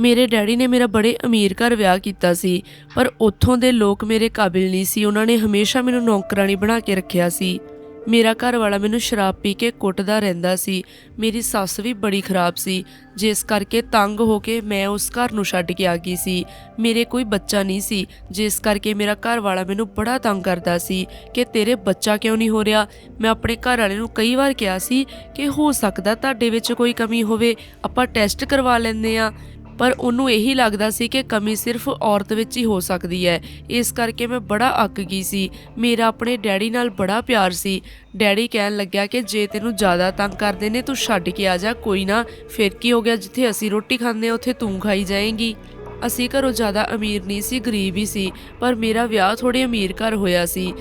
ਮੇਰੇ ਡੈਡੀ ਨੇ ਮੇਰਾ ਬੜੇ ਅਮੀਰ ਘਰ ਵਿਆਹ ਕੀਤਾ ਸੀ, ਪਰ ਉੱਥੋਂ ਦੇ ਲੋਕ ਮੇਰੇ ਕਾਬਿਲ ਨਹੀਂ ਸੀ। ਉਹਨਾਂ ਨੇ ਹਮੇਸ਼ਾ ਮੈਨੂੰ ਨੌਕਰਾਨੀ ਬਣਾ ਕੇ ਰੱਖਿਆ ਸੀ। ਮੇਰਾ ਘਰ ਵਾਲਾ ਮੈਨੂੰ ਸ਼ਰਾਬ ਪੀ ਕੇ ਕੁੱਟਦਾ ਰਹਿੰਦਾ ਸੀ। ਮੇਰੀ ਸੱਸ ਵੀ ਬੜੀ ਖਰਾਬ ਸੀ। ਜਿਸ ਕਰਕੇ ਤੰਗ ਹੋ ਕੇ ਮੈਂ ਉਸ ਘਰ ਨੂੰ ਛੱਡ ਕੇ ਆ ਗਈ ਸੀ। ਮੇਰੇ ਕੋਈ ਬੱਚਾ ਨਹੀਂ ਸੀ। ਜਿਸ ਕਰਕੇ ਮੇਰਾ ਘਰ ਵਾਲਾ ਮੈਨੂੰ ਬੜਾ ਤੰਗ ਕਰਦਾ ਸੀ ਕਿ ਤੇਰੇ ਬੱਚਾ ਕਿਉਂ ਨਹੀਂ ਹੋ ਰਿਹਾ? ਮੈਂ ਆਪਣੇ ਘਰ ਵਾਲੇ ਨੂੰ ਕਈ ਵਾਰ ਕਿਹਾ ਸੀ ਕਿ ਹੋ ਸਕਦਾ ਤੁਹਾਡੇ ਵਿੱਚ ਕੋਈ ਕਮੀ ਹੋਵੇ, ਆਪਾਂ ਟੈਸਟ ਕਰਵਾ ਲੈਂਦੇ ਆ ਪਰ ਉਹਨੂੰ ਇਹੀ ਲੱਗਦਾ ਸੀ ਕਿ ਕਮੀ ਸਿਰਫ ਔਰਤ ਵਿੱਚ ਹੀ ਹੋ ਸਕਦੀ ਹੈ। ਇਸ ਕਰਕੇ ਮੈਂ ਬੜਾ ਅੱਕ ਗਈ ਸੀ। ਮੇਰਾ ਆਪਣੇ ਡੈਡੀ ਨਾਲ ਬੜਾ ਪਿਆਰ ਸੀ। ਡੈਡੀ ਕਹਿਣ ਲੱਗਿਆ ਕਿ ਜੇ ਤੈਨੂੰ ਜ਼ਿਆਦਾ ਤੰਗ ਕਰਦੇ ਨੇ ਤੂੰ ਛੱਡ ਕੇ ਆ ਜਾ, ਕੋਈ ਨਾ, ਫਿਰ ਕੀ ਹੋ ਗਿਆ ਜਿੱਥੇ ਅਸੀਂ ਰੋਟੀ ਖਾਂਦੇ ਹਾਂ, ਉੱਥੇ ਤੂੰ ਖਾਈ ਜਾਏਂਗੀ। ਅਸੀਂ ਘਰੋਂ ਜ਼ਿਆਦਾ ਅਮੀਰ ਨਹੀਂ ਸੀ, ਗਰੀਬ ਹੀ ਸੀ, ਪਰ ਮੇਰਾ ਵਿਆਹ ਥੋੜੇ ਅਮੀਰ ਘਰ ਹੋਇਆ ਸੀ।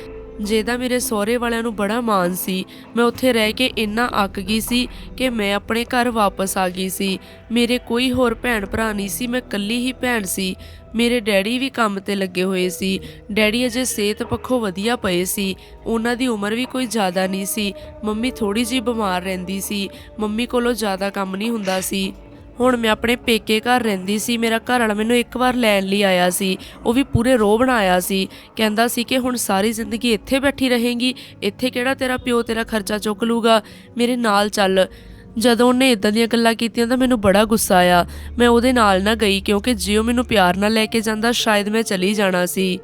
ਜਿਹਦਾ ਮੇਰੇ ਸਹੁਰੇ ਵਾਲਿਆਂ ਨੂੰ ਬੜਾ ਮਾਣ ਸੀ। ਮੈਂ ਉੱਥੇ ਰਹਿ ਕੇ ਇੰਨਾ ਅੱਕ ਗਈ ਸੀ ਕਿ ਮੈਂ ਆਪਣੇ ਘਰ ਵਾਪਸ ਆ ਗਈ ਸੀ। ਮੇਰੇ ਕੋਈ ਹੋਰ ਭੈਣ ਭਰਾ ਨਹੀਂ ਸੀ, ਮੈਂ ਇਕੱਲੀ ਹੀ ਭੈਣ ਸੀ। ਮੇਰੇ ਡੈਡੀ ਵੀ ਕੰਮ ਤੇ ਲੱਗੇ ਹੋਏ ਸੀ। ਡੈਡੀ ਅਜੇ ਸਿਹਤ ਪੱਖੋਂ ਵਧੀਆ ਪਏ ਸੀ। ਉਹਨਾਂ ਦੀ ਉਮਰ ਵੀ ਕੋਈ ਜ਼ਿਆਦਾ ਨਹੀਂ ਸੀ। ਮੰਮੀ ਥੋੜੀ ਜਿਹੀ ਬਿਮਾਰ ਰਹਿੰਦੀ ਸੀ। ਮੰਮੀ ਕੋਲੋਂ ਜ਼ਿਆਦਾ ਕੰਮ ਨਹੀਂ ਹੁੰਦਾ ਸੀ। ਹੁਣ ਮੈਂ ਆਪਣੇ ਪੇਕੇ ਘਰ ਰਹਿੰਦੀ ਸੀ, ਮੇਰਾ ਘਰ ਵਾਲਾ ਮੈਨੂੰ ਇੱਕ ਵਾਰ ਲੈਣ ਲਈ ਆਇਆ ਸੀ, ਉਹ ਵੀ ਪੂਰੇ ਰੋਹ ਬਣਾਇਆ ਸੀ, ਕਹਿੰਦਾ ਸੀ ਕਿ ਹੁਣ ਸਾਰੀ ਜ਼ਿੰਦਗੀ ਇੱਥੇ ਬੈਠੀ ਰਹੇਂਗੀ, ਇੱਥੇ ਕਿਹੜਾ ਤੇਰਾ ਪਿਓ ਤੇਰਾ ਖਰਚਾ ਚੁੱਕ ਲੂਗਾ, ਮੇਰੇ ਨਾਲ ਚੱਲ। ਜਦੋਂ ਉਹਨੇ ਇਦਾਂ ਦੀਆਂ ਗੱਲਾਂ ਕੀਤੀਆਂ ਤਾਂ ਮੈਨੂੰ ਬੜਾ ਗੁੱਸਾ ਆਇਆ, ਮੈਂ ਉਹਦੇ ਨਾਲ ਨਾ ਗਈ ਕਿਉਂਕਿ ਜੇ ਉਹ ਮੈਨੂੰ ਪਿਆਰ ਨਾਲ ਲੈ ਕੇ ਜਾਂਦਾ, ਸ਼ਾਇਦ ਮੈਂ ਚਲੀ ਜਾਣਾ ਸੀ।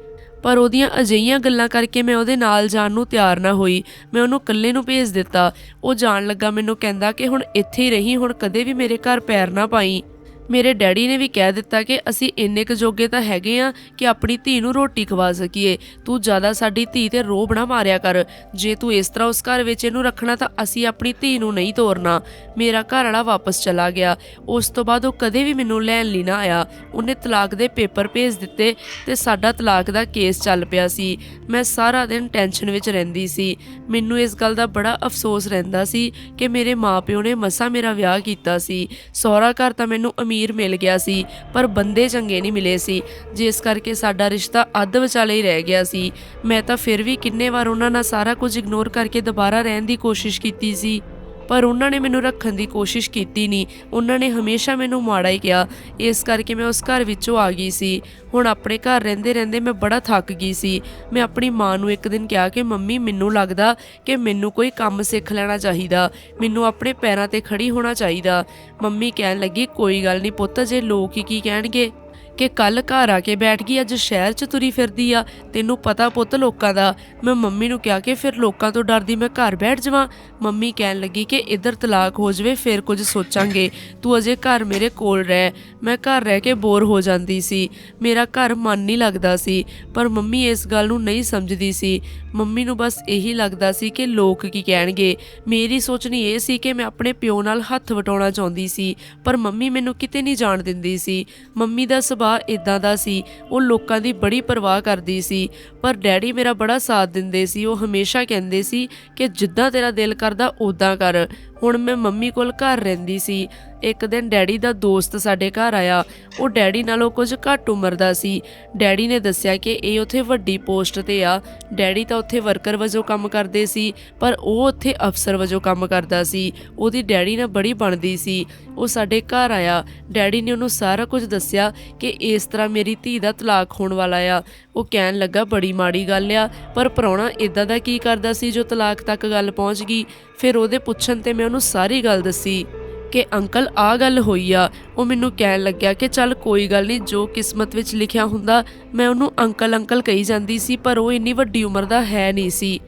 ਪਰ ਉਹਦੀਆਂ ਅਜਿਹੀਆਂ ਗੱਲਾਂ ਕਰਕੇ ਮੈਂ ਉਹਦੇ ਨਾਲ ਜਾਣ ਨੂੰ ਤਿਆਰ ਨਾ ਹੋਈ। ਮੈਂ ਉਹਨੂੰ ਇਕੱਲੇ ਨੂੰ ਭੇਜ ਦਿੱਤਾ। ਉਹ ਜਾਣ ਲੱਗਾ ਮੈਨੂੰ ਕਹਿੰਦਾ ਕਿ ਹੁਣ ਇੱਥੇ ਹੀ ਰਹੀ, ਹੁਣ ਕਦੇ ਵੀ ਮੇਰੇ ਘਰ ਪੈਰ ਨਾ ਪਾਈ। ਮੇਰੇ ਡੈਡੀ ਨੇ ਵੀ ਕਹਿ ਦਿੱਤਾ ਕਿ ਅਸੀਂ ਇੰਨੇ ਕੁ ਜੋਗੇ ਤਾਂ ਹੈਗੇ ਆ ਕਿ ਆਪਣੀ ਧੀ ਨੂੰ ਰੋਟੀ ਖਵਾ ਸਕੀਏ। ਤੂੰ ਜ਼ਿਆਦਾ ਸਾਡੀ ਧੀ ਤੇ ਰੋਬ ਨਾ ਮਾਰਿਆ ਕਰ। ਜੇ ਤੂੰ ਇਸ ਤਰ੍ਹਾਂ ਉਸ ਘਰ ਵਿੱਚ ਇਹਨੂੰ ਰੱਖਣਾ ਤਾਂ ਅਸੀਂ ਆਪਣੀ ਧੀ ਨੂੰ ਨਹੀਂ ਤੋਰਨਾ। ਮੇਰਾ ਘਰ ਵਾਲਾ ਵਾਪਸ ਚਲਾ ਗਿਆ। ਉਸ ਤੋਂ ਬਾਅਦ ਉਹ ਕਦੇ ਵੀ ਮੈਨੂੰ ਲੈਣ ਲਈ ਨਾ ਆਇਆ। ਉਹਨੇ ਤਲਾਕ ਦੇ ਪੇਪਰ ਭੇਜ ਦਿੱਤੇ ਤੇ ਸਾਡਾ ਤਲਾਕ ਦਾ ਕੇਸ ਚੱਲ ਪਿਆ ਸੀ। ਮੈਂ ਸਾਰਾ ਦਿਨ ਟੈਨਸ਼ਨ ਵਿੱਚ ਰਹਿੰਦੀ ਸੀ। ਮੈਨੂੰ ਇਸ ਗੱਲ ਦਾ ਬੜਾ ਅਫਸੋਸ ਰਹਿੰਦਾ ਸੀ ਕਿ ਮੇਰੇ ਮਾਪਿਓ ਨੇ ਮਸਾ ਮੇਰਾ ਵਿਆਹ ਕੀਤਾ ਸੀ। ਸਹੁਰਾ ਘਰ ਤਾਂ ਮੈਨੂੰ ਅਮੀਰ ਮਿਲ ਗਿਆ ਸੀ, ਪਰ ਬੰਦੇ ਚੰਗੇ ਨਹੀਂ ਮਿਲੇ ਸੀ। ਜਿਸ ਕਰਕੇ ਸਾਡਾ ਰਿਸ਼ਤਾ ਅੱਧ ਵਿਚਾਲੇ ਹੀ ਰਹਿ ਗਿਆ ਸੀ। ਮੈਂ ਤਾਂ ਫਿਰ ਵੀ ਕਿੰਨੇ ਵਾਰ ਉਹਨਾਂ ਨਾਲ ਸਾਰਾ ਕੁਝ ਇਗਨੋਰ ਕਰਕੇ ਦੁਬਾਰਾ ਰਹਿਣ ਦੀ ਕੋਸ਼ਿਸ਼ ਕੀਤੀ ਸੀ। ਪਰ ਉਹਨਾਂ ਨੇ ਮੈਨੂੰ ਰੱਖਣ ਦੀ ਕੋਸ਼ਿਸ਼ ਕੀਤੀ ਨਹੀਂ। ਉਹਨਾਂ ਨੇ ਹਮੇਸ਼ਾ ਮੈਨੂੰ ਮਾੜਾ ਹੀ ਕਿਹਾ। ਇਸ ਕਰਕੇ ਮੈਂ ਉਸ ਘਰ ਵਿੱਚੋਂ ਆ ਗਈ ਸੀ। ਹੁਣ ਆਪਣੇ ਘਰ ਰਹਿੰਦੇ ਰਹਿੰਦੇ ਮੈਂ ਬੜਾ ਥੱਕ ਗਈ ਸੀ। ਮੈਂ ਆਪਣੀ ਮਾਂ ਨੂੰ ਇੱਕ ਦਿਨ ਕਿਹਾ ਕਿ, ਮੰਮੀ, ਮੈਨੂੰ ਲੱਗਦਾ ਕਿ ਮੈਨੂੰ ਕੋਈ ਕੰਮ ਸਿੱਖ ਲੈਣਾ ਚਾਹੀਦਾ। ਮੈਨੂੰ ਆਪਣੇ ਪੈਰਾਂ ਤੇ ਖੜੀ ਹੋਣਾ ਚਾਹੀਦਾ। ਮੰਮੀ ਕਹਿਣ ਲੱਗੀ, ਕੋਈ ਗੱਲ ਨਹੀਂ ਪੁੱਤ, ਜੇ ਲੋਕ ਹੀ ਕੀ ਕਹਿਣਗੇ? ਕਿ ਕੱਲ ਘਰ ਆ ਕੇ ਬੈਠ ਗਈ, ਅੱਜ ਸ਼ਹਿਰ 'ਚ ਤੁਰੀ ਫਿਰਦੀ ਆ। ਤੈਨੂੰ ਪਤਾ ਪੁੱਤ ਲੋਕਾਂ ਦਾ, ਮੈਂ ਮੰਮੀ ਨੂੰ ਕਿਹਾ ਕਿ ਫਿਰ ਲੋਕਾਂ ਤੋਂ ਡਰਦੀ ਮੈਂ ਘਰ ਬੈਠ ਜਾਵਾਂ। ਮੰਮੀ ਕਹਿਣ ਲੱਗੀ ਕਿ ਇੱਧਰ ਤਲਾਕ ਹੋ ਜਾਵੇ, ਫਿਰ ਕੁਝ ਸੋਚਾਂਗੇ। ਤੂੰ ਅਜੇ ਘਰ ਮੇਰੇ ਕੋਲ ਰਹਿ। ਮੈਂ ਘਰ ਰਹਿ ਕੇ ਬੋਰ ਹੋ ਜਾਂਦੀ ਸੀ। ਮੇਰਾ ਘਰ ਮਨ ਨਹੀਂ ਲੱਗਦਾ ਸੀ, ਪਰ ਮੰਮੀ ਇਸ ਗੱਲ ਨੂੰ ਨਹੀਂ ਸਮਝਦੀ ਸੀ। ਮੰਮੀ ਨੂੰ ਬਸ ਇਹੀ ਲੱਗਦਾ ਸੀ ਕਿ ਲੋਕ ਕੀ ਕਹਿਣਗੇ। ਮੇਰੀ ਸੋਚਣੀ ਇਹ ਸੀ ਕਿ ਮੈਂ ਆਪਣੇ ਪਿਓ ਨਾਲ ਹੱਥ ਵਟਾਉਣਾ ਚਾਹੁੰਦੀ ਸੀ, ਪਰ ਮੰਮੀ ਮੈਨੂੰ ਕਿਤੇ ਨਹੀਂ ਜਾਣ ਦਿੰਦੀ ਸੀ। ਮੰਮੀ ਦਾ ਸੁਭਾਅ ਇਦਾਂ ਦਾ ਸੀ। ਉਹ ਲੋਕਾਂ ਦੀ ਬੜੀ ਪਰਵਾਹ ਕਰਦੀ ਸੀ। ਪਰ ਡੈਡੀ ਮੇਰਾ ਬੜਾ ਸਾਥ ਦਿੰਦੇ ਸੀ। ਉਹ ਹਮੇਸ਼ਾ ਕਹਿੰਦੇ ਸੀ ਕਿ ਜਿੱਦਾਂ ਤੇਰਾ ਦਿਲ ਕਰਦਾ ਉਦਾਂ ਕਰ। ਹੁਣ ਮੈਂ ਮੰਮੀ ਕੋਲ ਘਰ ਰਹਿੰਦੀ ਸੀ। ਇੱਕ ਦਿਨ ਡੈਡੀ ਦਾ ਦੋਸਤ ਸਾਡੇ ਘਰ ਆਇਆ। ਉਹ ਡੈਡੀ ਨਾਲੋਂ ਕੁਝ ਘੱਟ ਉਮਰ ਦਾ ਸੀ। ਡੈਡੀ ਨੇ ਦੱਸਿਆ ਕਿ ਇਹ ਉੱਥੇ ਵੱਡੀ ਪੋਸਟ ਤੇ ਆ। ਡੈਡੀ ਤਾਂ ਉੱਥੇ ਵਰਕਰ ਵਜੋਂ ਕੰਮ ਕਰਦੇ ਸੀ, ਪਰ ਉਹ ਉੱਥੇ ਅਫਸਰ ਵਜੋਂ ਕੰਮ ਕਰਦਾ ਸੀ। ਉਹਦੀ ਡੈਡੀ ਨਾਲ ਬੜੀ ਬਣਦੀ ਸੀ। ਉਹ ਸਾਡੇ ਘਰ ਆਇਆ। ਡੈਡੀ ਨੇ ਉਹਨੂੰ ਸਾਰਾ ਕੁਝ ਦੱਸਿਆ ਕਿ ਇਸ ਤਰ੍ਹਾਂ ਮੇਰੀ ਧੀ ਦਾ ਤਲਾਕ ਹੋਣ ਵਾਲਾ ਆ। ਉਹ ਕਹਿਣ ਲੱਗਾ, ਬੜੀ ਮਾੜੀ ਗੱਲ ਆ, ਪਰ ਪ੍ਰਾਹੁਣਾ ਇਦਾਂ ਦਾ ਕੀ ਕਰਦਾ ਸੀ ਜੋ ਤਲਾਕ ਤੱਕ ਗੱਲ ਪਹੁੰਚ ਗਈ? ਫਿਰ ਉਹਦੇ ਪੁੱਛਣ ਤੇ ਮੈਂ ਉਹਨੂੰ ਸਾਰੀ ਗੱਲ ਦੱਸੀ ਕਿ ਅੰਕਲ ਆ ਗੱਲ ਹੋਈ ਆ, ਉਹ ਮੈਨੂੰ ਕਹਿਣ ਲੱਗਿਆ ਕਿ ਚੱਲ ਕੋਈ ਗੱਲ ਨਹੀਂ, ਜੋ ਕਿਸਮਤ ਵਿੱਚ ਲਿਖਿਆ ਹੁੰਦਾ, ਮੈਂ ਉਹਨੂੰ ਅੰਕਲ ਅੰਕਲ ਕਹੀ ਜਾਂਦੀ ਸੀ, ਪਰ ਉਹ ਇੰਨੀ ਵੱਡੀ ਉਮਰ ਦਾ ਹੈ ਨਹੀਂ ਸੀ।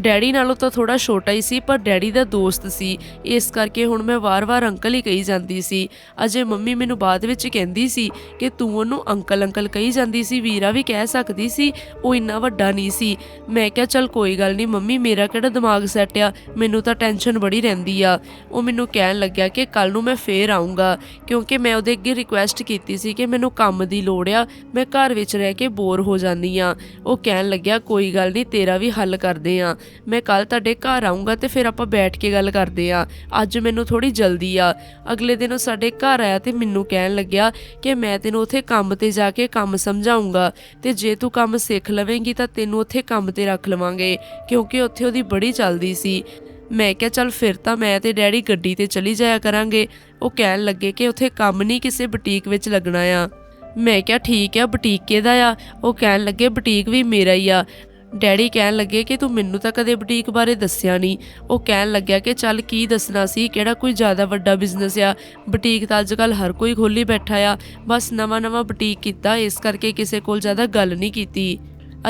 ਡੈਡੀ ਨਾਲੋਂ ਤਾਂ ਥੋੜਾ ਛੋਟਾ ਹੀ ਸੀ, ਪਰ ਡੈਡੀ ਦਾ ਦੋਸਤ ਸੀ। ਇਸ ਕਰਕੇ ਹੁਣ ਮੈਂ ਵਾਰ-ਵਾਰ ਅੰਕਲ ਹੀ ਕਹੀ ਜਾਂਦੀ ਸੀ। ਅਜੇ ਮੰਮੀ ਮੈਨੂੰ ਬਾਅਦ ਵਿੱਚ ਕਹਿੰਦੀ ਸੀ ਕਿ ਤੂੰ ਉਹਨੂੰ ਅੰਕਲ ਅੰਕਲ ਕਹੀ ਜਾਂਦੀ ਸੀ, ਵੀਰਾ ਵੀ ਕਹਿ ਸਕਦੀ ਸੀ, ਉਹ ਇੰਨਾ ਵੱਡਾ ਨਹੀਂ ਸੀ। ਮੈਂ ਕਿਹਾ, ਚੱਲ ਕੋਈ ਗੱਲ ਨਹੀਂ, ਮੰਮੀ ਮੇਰਾ ਕਿਹੜਾ ਦਿਮਾਗ ਸੈੱਟ ਆ? ਮੈਨੂੰ ਤਾਂ ਟੈਨਸ਼ਨ ਬੜੀ ਰਹਿੰਦੀ ਆ। ਉਹ ਮੈਨੂੰ ਕਹਿਣ ਲੱਗਿਆ ਕਿ ਕੱਲ ਨੂੰ ਮੈਂ ਫੇਰ ਆਉਂਗਾ ਕਿਉਂਕਿ ਮੈਂ ਉਹਦੇ ਅੱਗੇ ਰਿਕੁਐਸਟ ਕੀਤੀ ਸੀ ਕਿ ਮੈਨੂੰ ਕੰਮ ਦੀ ਲੋੜ ਆ। ਮੈਂ ਘਰ ਵਿੱਚ ਰਹਿ ਕੇ ਬੋਰ ਹੋ ਜਾਂਦੀ ਆ। ਉਹ ਕਹਿਣ ਲੱਗਿਆ, ਕੋਈ ਗੱਲ ਨਹੀਂ, ਤੇਰਾ ਵੀ ਹੱਲ ਕਰਦੇ ਆ। ਮੈਂ ਕੱਲ ਤੁਹਾਡੇ ਘਰ ਆਉਂਗਾ ਤੇ ਫਿਰ ਆਪਾਂ ਬੈਠ ਕੇ ਗੱਲ ਕਰਦੇ ਆ ਅੱਜ ਮੈਨੂੰ ਥੋੜੀ ਜਲਦੀ ਆ। ਅਗਲੇ ਦਿਨ ਉਹ ਸਾਡੇ ਘਰ ਆਇਆ ਤੇ ਮੈਨੂੰ ਕਹਿਣ ਲੱਗਿਆ ਕਿ ਮੈਂ ਤੈਨੂੰ ਉੱਥੇ ਕੰਮ ਤੇ ਜਾ ਕੇ ਕੰਮ ਸਮਝਾਉਂਗਾ ਤੇ ਜੇ ਤੂੰ ਕੰਮ ਸਿੱਖ ਲਵੇਂਗੀ ਤਾਂ ਤੈਨੂੰ ਉੱਥੇ ਕੰਮ ਤੇ ਰੱਖ ਲਵਾਂਗੇ, ਕਿਉਂਕਿ ਉੱਥੇ ਉਹਦੀ ਬੜੀ ਚੱਲਦੀ ਸੀ। ਮੈਂ ਕਿਹਾ, ਚੱਲ ਫਿਰ ਤਾਂ ਮੈਂ ਤੇ ਡੈਡੀ ਗੱਡੀ ਤੇ ਚਲੀ ਜਾਇਆ ਕਰਾਂਗੇ। ਉਹ ਕਹਿਣ ਲੱਗੇ ਕਿ ਉੱਥੇ ਕੰਮ ਨਹੀਂ ਕਿਸੇ ਬੁਟੀਕ ਵਿੱਚ ਲੱਗਣਾ ਆ। ਮੈਂ ਕਿਹਾ, ਠੀਕ ਆ, ਬੁਟੀਕ ਕਿਹਦਾ ਆ? ਉਹ ਕਹਿਣ ਲੱਗੇ, ਬੁਟੀਕ ਵੀ ਮੇਰਾ ਹੀ ਆ। ਡੈਡੀ ਕਹਿਣ ਲੱਗੇ ਕਿ ਤੂੰ ਮੈਨੂੰ ਤਾਂ ਕਦੇ ਬੁਟੀਕ ਬਾਰੇ ਦੱਸਿਆ ਨਹੀਂ। ਉਹ ਕਹਿਣ ਲੱਗਿਆ ਕਿ ਚੱਲ ਕੀ ਦੱਸਣਾ ਸੀ, ਕਿਹੜਾ ਕੋਈ ਜ਼ਿਆਦਾ ਵੱਡਾ ਬਿਜ਼ਨਸ ਆ। ਬੁਟੀਕ ਤਾਂ ਅੱਜਕੱਲ ਹਰ ਕੋਈ ਖੋਲੀ ਬੈਠਾ ਆ। ਬਸ ਨਵਾਂ ਨਵਾਂ ਬੁਟੀਕ ਕੀਤਾ, ਇਸ ਕਰਕੇ ਕਿਸੇ ਕੋਲ ਜ਼ਿਆਦਾ ਗੱਲ ਨਹੀਂ ਕੀਤੀ।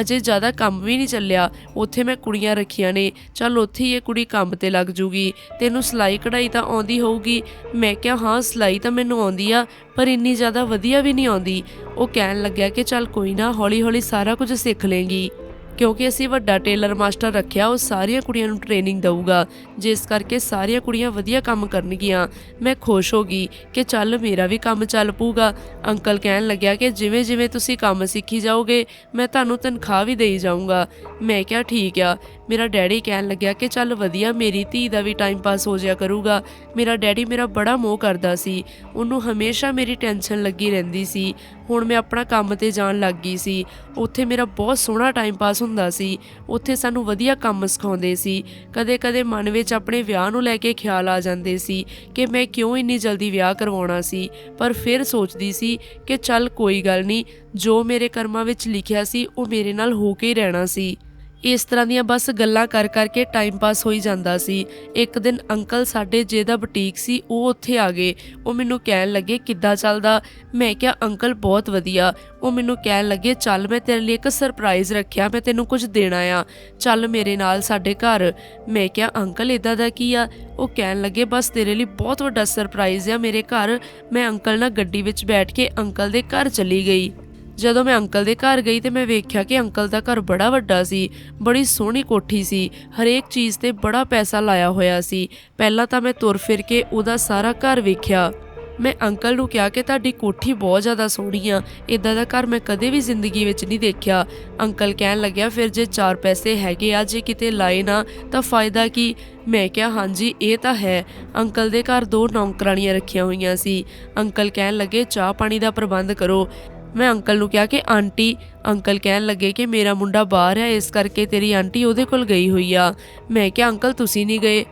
ਅਜੇ ਜ਼ਿਆਦਾ ਕੰਮ ਵੀ ਨਹੀਂ ਚੱਲਿਆ। ਉੱਥੇ ਮੈਂ ਕੁੜੀਆਂ ਰੱਖੀਆਂ ਨੇ। ਚੱਲ ਉੱਥੇ ਹੀ ਇਹ ਕੁੜੀ ਕੰਮ ਤੇ ਲੱਗ ਜੂਗੀ। ਤੈਨੂੰ ਸਿਲਾਈ ਕਢਾਈ ਤਾਂ ਆਉਂਦੀ ਹੋਊਗੀ। ਮੈਂ ਕਿਹਾ, ਹਾਂ, ਸਿਲਾਈ ਤਾਂ ਮੈਨੂੰ ਆਉਂਦੀ ਆ, ਪਰ ਇੰਨੀ ਜ਼ਿਆਦਾ ਵਧੀਆ ਵੀ ਨਹੀਂ ਆਉਂਦੀ। ਉਹ ਕਹਿਣ ਲੱਗਿਆ ਕਿ ਚੱਲ ਕੋਈ ਨਾ ਹੌਲੀ ਹੌਲੀ ਸਾਰਾ ਕੁਝ ਸਿੱਖ ਲੇਂਗੀ ਕਿਉਂਕਿ ਅਸੀਂ ਵੱਡਾ ਟੇਲਰ ਮਾਸਟਰ ਰੱਖਿਆ, ਉਹ ਸਾਰੀਆਂ ਕੁੜੀਆਂ ਨੂੰ ਟ੍ਰੇਨਿੰਗ ਦਊਗਾ। ਜਿਸ ਕਰਕੇ ਸਾਰੀਆਂ ਕੁੜੀਆਂ ਵਧੀਆ ਕੰਮ ਕਰਨਗੀਆਂ। ਮੈਂ ਖੁਸ਼ ਹੋ ਗਈ ਕਿ ਚੱਲ ਮੇਰਾ ਵੀ ਕੰਮ ਚੱਲ ਪੂਗਾ ਅੰਕਲ ਕਹਿਣ ਲੱਗਿਆ ਕਿ ਜਿਵੇਂ ਜਿਵੇਂ ਤੁਸੀਂ ਕੰਮ ਸਿੱਖੀ ਜਾਓਗੇ, ਮੈਂ ਤੁਹਾਨੂੰ ਤਨਖਾਹ ਵੀ ਦੇਈ ਜਾਊਂਗਾ। ਮੈਂ ਕਿਹਾ, ਠੀਕ ਆ। ਮੇਰਾ ਡੈਡੀ ਕਹਿਣ ਲੱਗਿਆ ਕਿ ਚੱਲ ਵਧੀਆ, ਮੇਰੀ ਧੀ ਦਾ ਵੀ ਟਾਈਮ ਪਾਸ ਹੋ ਜਾਇਆ ਕਰੂਗਾ। ਮੇਰਾ ਡੈਡੀ ਮੇਰਾ ਬੜਾ ਮੋਹ ਕਰਦਾ ਸੀ। ਉਹਨੂੰ ਹਮੇਸ਼ਾ ਮੇਰੀ ਟੈਨਸ਼ਨ ਲੱਗੀ ਰਹਿੰਦੀ ਸੀ। ਹੁਣ ਮੈਂ ਆਪਣਾ ਕੰਮ ਤੇ ਜਾਣ ਲੱਗ ਗਈ ਸੀ। ਉੱਥੇ ਮੇਰਾ ਬਹੁਤ ਸੋਹਣਾ ਟਾਈਮ ਪਾਸ ਹੁੰਦਾ ਸੀ, ਉੱਥੇ ਸਾਨੂੰ ਵਧੀਆ ਕੰਮ ਸਿਖਾਉਂਦੇ ਸੀ। ਕਦੇ-ਕਦੇ ਮਨ ਵਿੱਚ ਆਪਣੇ ਵਿਆਹ ਨੂੰ ਲੈ ਕੇ ਖਿਆਲ ਆ ਜਾਂਦੇ ਸੀ ਕਿ ਮੈਂ ਕਿਉਂ ਇੰਨੀ ਜਲਦੀ ਵਿਆਹ ਕਰਵਾਉਣਾ ਸੀ। ਪਰ ਫਿਰ ਸੋਚਦੀ ਸੀ ਕਿ ਚੱਲ ਕੋਈ ਗੱਲ ਨਹੀਂ, ਜੋ ਮੇਰੇ ਕਰਮਾਂ ਵਿੱਚ ਲਿਖਿਆ ਸੀ, ਉਹ ਮੇਰੇ ਨਾਲ ਹੋ ਕੇ ਹੀ ਰਹਿਣਾ ਸੀ। ਇਸ ਤਰ੍ਹਾਂ ਦੀਆਂ ਬਸ ਗੱਲਾਂ ਕਰ ਕਰਕੇ ਟਾਈਮ ਪਾਸ ਹੋਈ ਜਾਂਦਾ ਸੀ। ਇੱਕ ਦਿਨ ਅੰਕਲ ਸਾਡੇ ਜਿਹਦਾ ਬੁਟੀਕ ਸੀ, ਉਹ ਉੱਥੇ ਆ ਗਏ। ਉਹ ਮੈਨੂੰ ਕਹਿਣ ਲੱਗੇ, ਕਿੱਦਾਂ ਚੱਲਦਾ? ਮੈਂ ਕਿਹਾ, ਅੰਕਲ ਬਹੁਤ ਵਧੀਆ। ਉਹ ਮੈਨੂੰ ਕਹਿਣ ਲੱਗੇ, ਚੱਲ ਮੈਂ ਤੇਰੇ ਲਈ ਇੱਕ ਸਰਪ੍ਰਾਈਜ਼ ਰੱਖਿਆ, ਮੈਂ ਤੈਨੂੰ ਕੁਝ ਦੇਣਾ ਆ। ਚੱਲ ਮੇਰੇ ਨਾਲ ਸਾਡੇ ਘਰ। ਮੈਂ ਕਿਹਾ, ਅੰਕਲ ਇਦਾਂ ਦਾ ਕੀ ਆ? ਉਹ ਕਹਿਣ ਲੱਗੇ, ਬਸ ਤੇਰੇ ਲਈ ਬਹੁਤ ਵੱਡਾ ਸਰਪ੍ਰਾਈਜ਼ ਆ, ਮੇਰੇ ਘਰ। ਮੈਂ ਅੰਕਲ ਨਾਲ ਗੱਡੀ ਵਿੱਚ ਬੈਠ ਕੇ ਅੰਕਲ ਦੇ ਘਰ ਚਲੀ ਗਈ। ਜਦੋਂ ਮੈਂ ਅੰਕਲ ਦੇ ਘਰ ਗਈ ਤੇ ਮੈਂ ਵੇਖਿਆ ਕਿ ਅੰਕਲ ਦਾ ਘਰ ਬੜਾ ਵੱਡਾ ਸੀ, ਬੜੀ ਸੋਹਣੀ ਕੋਠੀ ਸੀ, ਹਰੇਕ ਚੀਜ਼ ਤੇ ਬੜਾ ਪੈਸਾ ਲਾਇਆ ਹੋਇਆ ਸੀ। ਪਹਿਲਾਂ ਤਾਂ ਮੈਂ ਤੁਰ ਫਿਰ ਕੇ ਉਹਦਾ ਸਾਰਾ ਘਰ ਵੇਖਿਆ। ਮੈਂ ਅੰਕਲ ਨੂੰ ਕਿਹਾ ਕਿ ਤੁਹਾਡੀ ਕੋਠੀ ਬਹੁਤ ਜ਼ਿਆਦਾ ਸੋਹਣੀ ਆ ਇਦਾਂ ਦਾ ਘਰ ਮੈਂ ਕਦੇ ਵੀ ਜ਼ਿੰਦਗੀ ਵਿੱਚ ਨਹੀਂ ਦੇਖਿਆ। ਅੰਕਲ ਕਹਿਣ ਲੱਗਿਆ, ਫਿਰ ਜੇ ਚਾਰ ਪੈਸੇ ਹੈਗੇ ਆ, ਜੇ ਕਿਤੇ ਲਾਏ ਨਾ, ਤਾਂ ਫਾਇਦਾ ਕੀ? ਮੈਂ ਕਿਹਾ, ਹਾਂਜੀ, ਇਹ ਤਾਂ ਹੈ। ਅੰਕਲ ਦੇ ਘਰ ਦੋ ਨੌਕਰਾਣੀਆਂ ਰੱਖੀਆਂ ਹੋਈਆਂ ਸੀ। ਅੰਕਲ ਕਹਿਣ ਲੱਗੇ, ਚਾਹ ਪਾਣੀ ਦਾ ਪ੍ਰਬੰਧ ਕਰੋ। ਮੈਂ ਅੰਕਲ ਨੂੰ ਕਿਹਾ ਕਿ ਆਂਟੀ, ਅੰਕਲ ਕਹਿਣ ਲੱਗੇ ਕਿ ਮੇਰਾ ਮੁੰਡਾ ਬਾਹਰ ਹੈ, ਇਸ ਕਰਕੇ ਤੇਰੀ ਆਂਟੀ ਉਹਦੇ ਕੋਲ ਗਈ ਹੋਈ ਆ। ਮੈਂ ਕਿਹਾ, ਅੰਕਲ ਤੁਸੀਂ ਨਹੀਂ ਗਏ।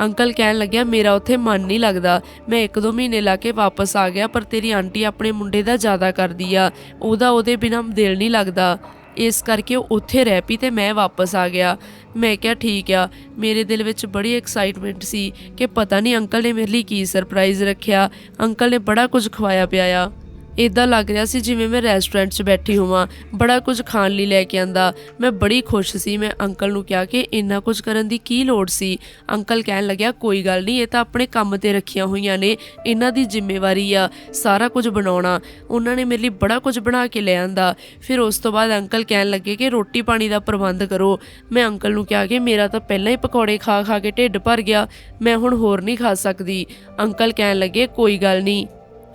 ਅੰਕਲ ਕਹਿਣ ਲੱਗਿਆ, ਮੇਰਾ ਉੱਥੇ ਮਨ ਨਹੀਂ ਲੱਗਦਾ। ਮੈਂ ਇੱਕ ਦੋ ਮਹੀਨੇ ਲਾ ਕੇ ਵਾਪਸ ਆ ਗਿਆ, ਪਰ ਤੇਰੀ ਆਂਟੀ ਆਪਣੇ ਮੁੰਡੇ ਦਾ ਜ਼ਿਆਦਾ ਕਰਦੀ ਆ। ਉਹਦਾ ਉਹਦੇ ਬਿਨਾਂ ਦਿਲ ਨਹੀਂ ਲੱਗਦਾ। ਇਸ ਕਰਕੇ ਉਹ ਉੱਥੇ ਰਹਿ ਪਈ ਤੇ ਮੈਂ ਵਾਪਸ ਆ ਗਿਆ। ਮੈਂ ਕਿਹਾ, ਠੀਕ ਆ। ਮੇਰੇ ਦਿਲ ਵਿੱਚ ਬੜੀ ਐਕਸਾਈਟਮੈਂਟ ਸੀ ਕਿ ਪਤਾ ਨਹੀਂ ਅੰਕਲ ਨੇ ਮੇਰੇ ਲਈ ਕੀ ਸਰਪ੍ਰਾਈਜ਼ ਰੱਖਿਆ। ਅੰਕਲ ਨੇ ਬੜਾ ਕੁਝ ਖਵਾਇਆ ਪਿਆਇਆ ਇਦਾਂ ਲੱਗ ਰਿਹਾ ਸੀ ਜਿਵੇਂ ਮੈਂ ਰੈਸਟੋਰੈਂਟ 'ਚ ਬੈਠੀ ਹੋਵਾਂ, ਬੜਾ ਕੁਝ ਖਾਣ ਲਈ ਲੈ ਕੇ ਆਂਦਾ। ਮੈਂ ਬੜੀ ਖੁਸ਼ ਸੀ, ਮੈਂ ਅੰਕਲ ਨੂੰ ਕਿਹਾ ਕਿ ਇੰਨਾ ਕੁਝ ਕਰਨ ਦੀ ਕੀ ਲੋੜ ਸੀ? ਅੰਕਲ ਕਹਿਣ ਲੱਗਿਆ, ਕੋਈ ਗੱਲ ਨਹੀਂ, ਇਹ ਤਾਂ ਆਪਣੇ ਕੰਮ ਤੇ ਰੱਖੀਆਂ ਹੋਈਆਂ ਨੇ, ਇਹਨਾਂ ਦੀ ਜ਼ਿੰਮੇਵਾਰੀ ਆ, ਸਾਰਾ ਕੁਝ ਬਣਾਉਣਾ। ਉਹਨਾਂ ਨੇ ਮੇਰੇ ਲਈ ਬੜਾ ਕੁਝ ਬਣਾ ਕੇ ਲੈ ਆਂਦਾ। ਫਿਰ ਉਸ ਤੋਂ ਬਾਅਦ ਅੰਕਲ ਕਹਿਣ ਲੱਗੇ ਕਿ ਰੋਟੀ ਪਾਣੀ ਦਾ ਪ੍ਰਬੰਧ ਕਰੋ। ਮੈਂ ਅੰਕਲ ਨੂੰ ਕਿਹਾ ਕਿ ਮੇਰਾ ਤਾਂ ਪਹਿਲਾਂ ਹੀ ਪਕੌੜੇ ਖਾ ਖਾ ਕੇ ਢਿੱਡ ਭਰ ਗਿਆ, ਮੈਂ ਹੁਣ ਹੋਰ ਨਹੀਂ ਖਾ ਸਕਦੀ। ਅੰਕਲ ਕਹਿਣ ਲੱਗੇ, ਕੋਈ ਗੱਲ ਨਹੀਂ।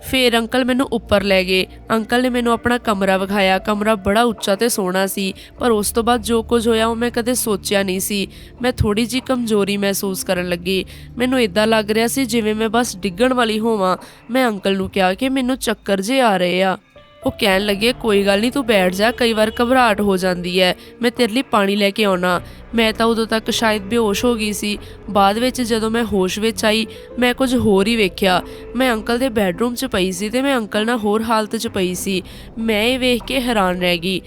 ਫਿਰ ਅੰਕਲ ਮੈਨੂੰ ਉੱਪਰ ਲੈ ਗਏ। ਅੰਕਲ ਨੇ ਮੈਨੂੰ ਆਪਣਾ ਕਮਰਾ ਵਿਖਾਇਆ। ਕਮਰਾ ਬੜਾ ਉੱਚਾ ਤੇ ਸੋਹਣਾ ਸੀ, ਪਰ ਉਸ ਤੋਂ ਬਾਅਦ ਜੋ ਕੁਝ ਹੋਇਆ ਉਹ ਮੈਂ ਕਦੇ ਸੋਚਿਆ ਨਹੀਂ ਸੀ। ਮੈਂ ਥੋੜੀ ਜੀ ਕਮਜ਼ੋਰੀ ਮਹਿਸੂਸ ਕਰਨ ਲੱਗੀ। ਮੈਨੂੰ ਇਦਾਂ ਲੱਗ ਰਿਹਾ ਸੀ ਜਿਵੇਂ ਮੈਂ ਬਸ ਡਿੱਗਣ ਵਾਲੀ ਹੋਵਾਂ। ਮੈਂ ਅੰਕਲ ਨੂੰ ਕਿਹਾ ਕਿ ਮੈਨੂੰ ਚੱਕਰ ਜੇ ਆ ਰਹੇ ਆ। ਉਹ ਕਹਿਣ ਲੱਗੇ, ਕੋਈ ਗੱਲ ਨਹੀਂ, ਤੂੰ ਬੈਠ ਜਾ, ਕਈ ਵਾਰ ਘਬਰਾਹਟ ਹੋ ਜਾਂਦੀ ਹੈ। ਮੈਂ ਤੇਰੇ ਲਈ ਪਾਣੀ ਲੈ ਕੇ ਆਉਣਾ। ਮੈਂ ਤਾਂ ਉਦੋਂ ਤੱਕ ਸ਼ਾਇਦ ਬੇਹੋਸ਼ ਹੋ ਗਈ ਸੀ। ਬਾਅਦ ਵਿੱਚ ਜਦੋਂ ਮੈਂ ਹੋਸ਼ ਵਿੱਚ ਆਈ, ਮੈਂ ਕੁਝ ਹੋਰ ਹੀ ਵੇਖਿਆ। ਮੈਂ ਅੰਕਲ ਦੇ ਬੈੱਡਰੂਮ 'ਚ ਪਈ ਸੀ ਤੇ ਮੈਂ ਅੰਕਲ ਨਾਲ ਹੋਰ ਹਾਲਤ 'ਚ ਪਈ ਸੀ। ਮੈਂ ਇਹ ਵੇਖ ਕੇ ਹੈਰਾਨ ਰਹਿ ਗਈ।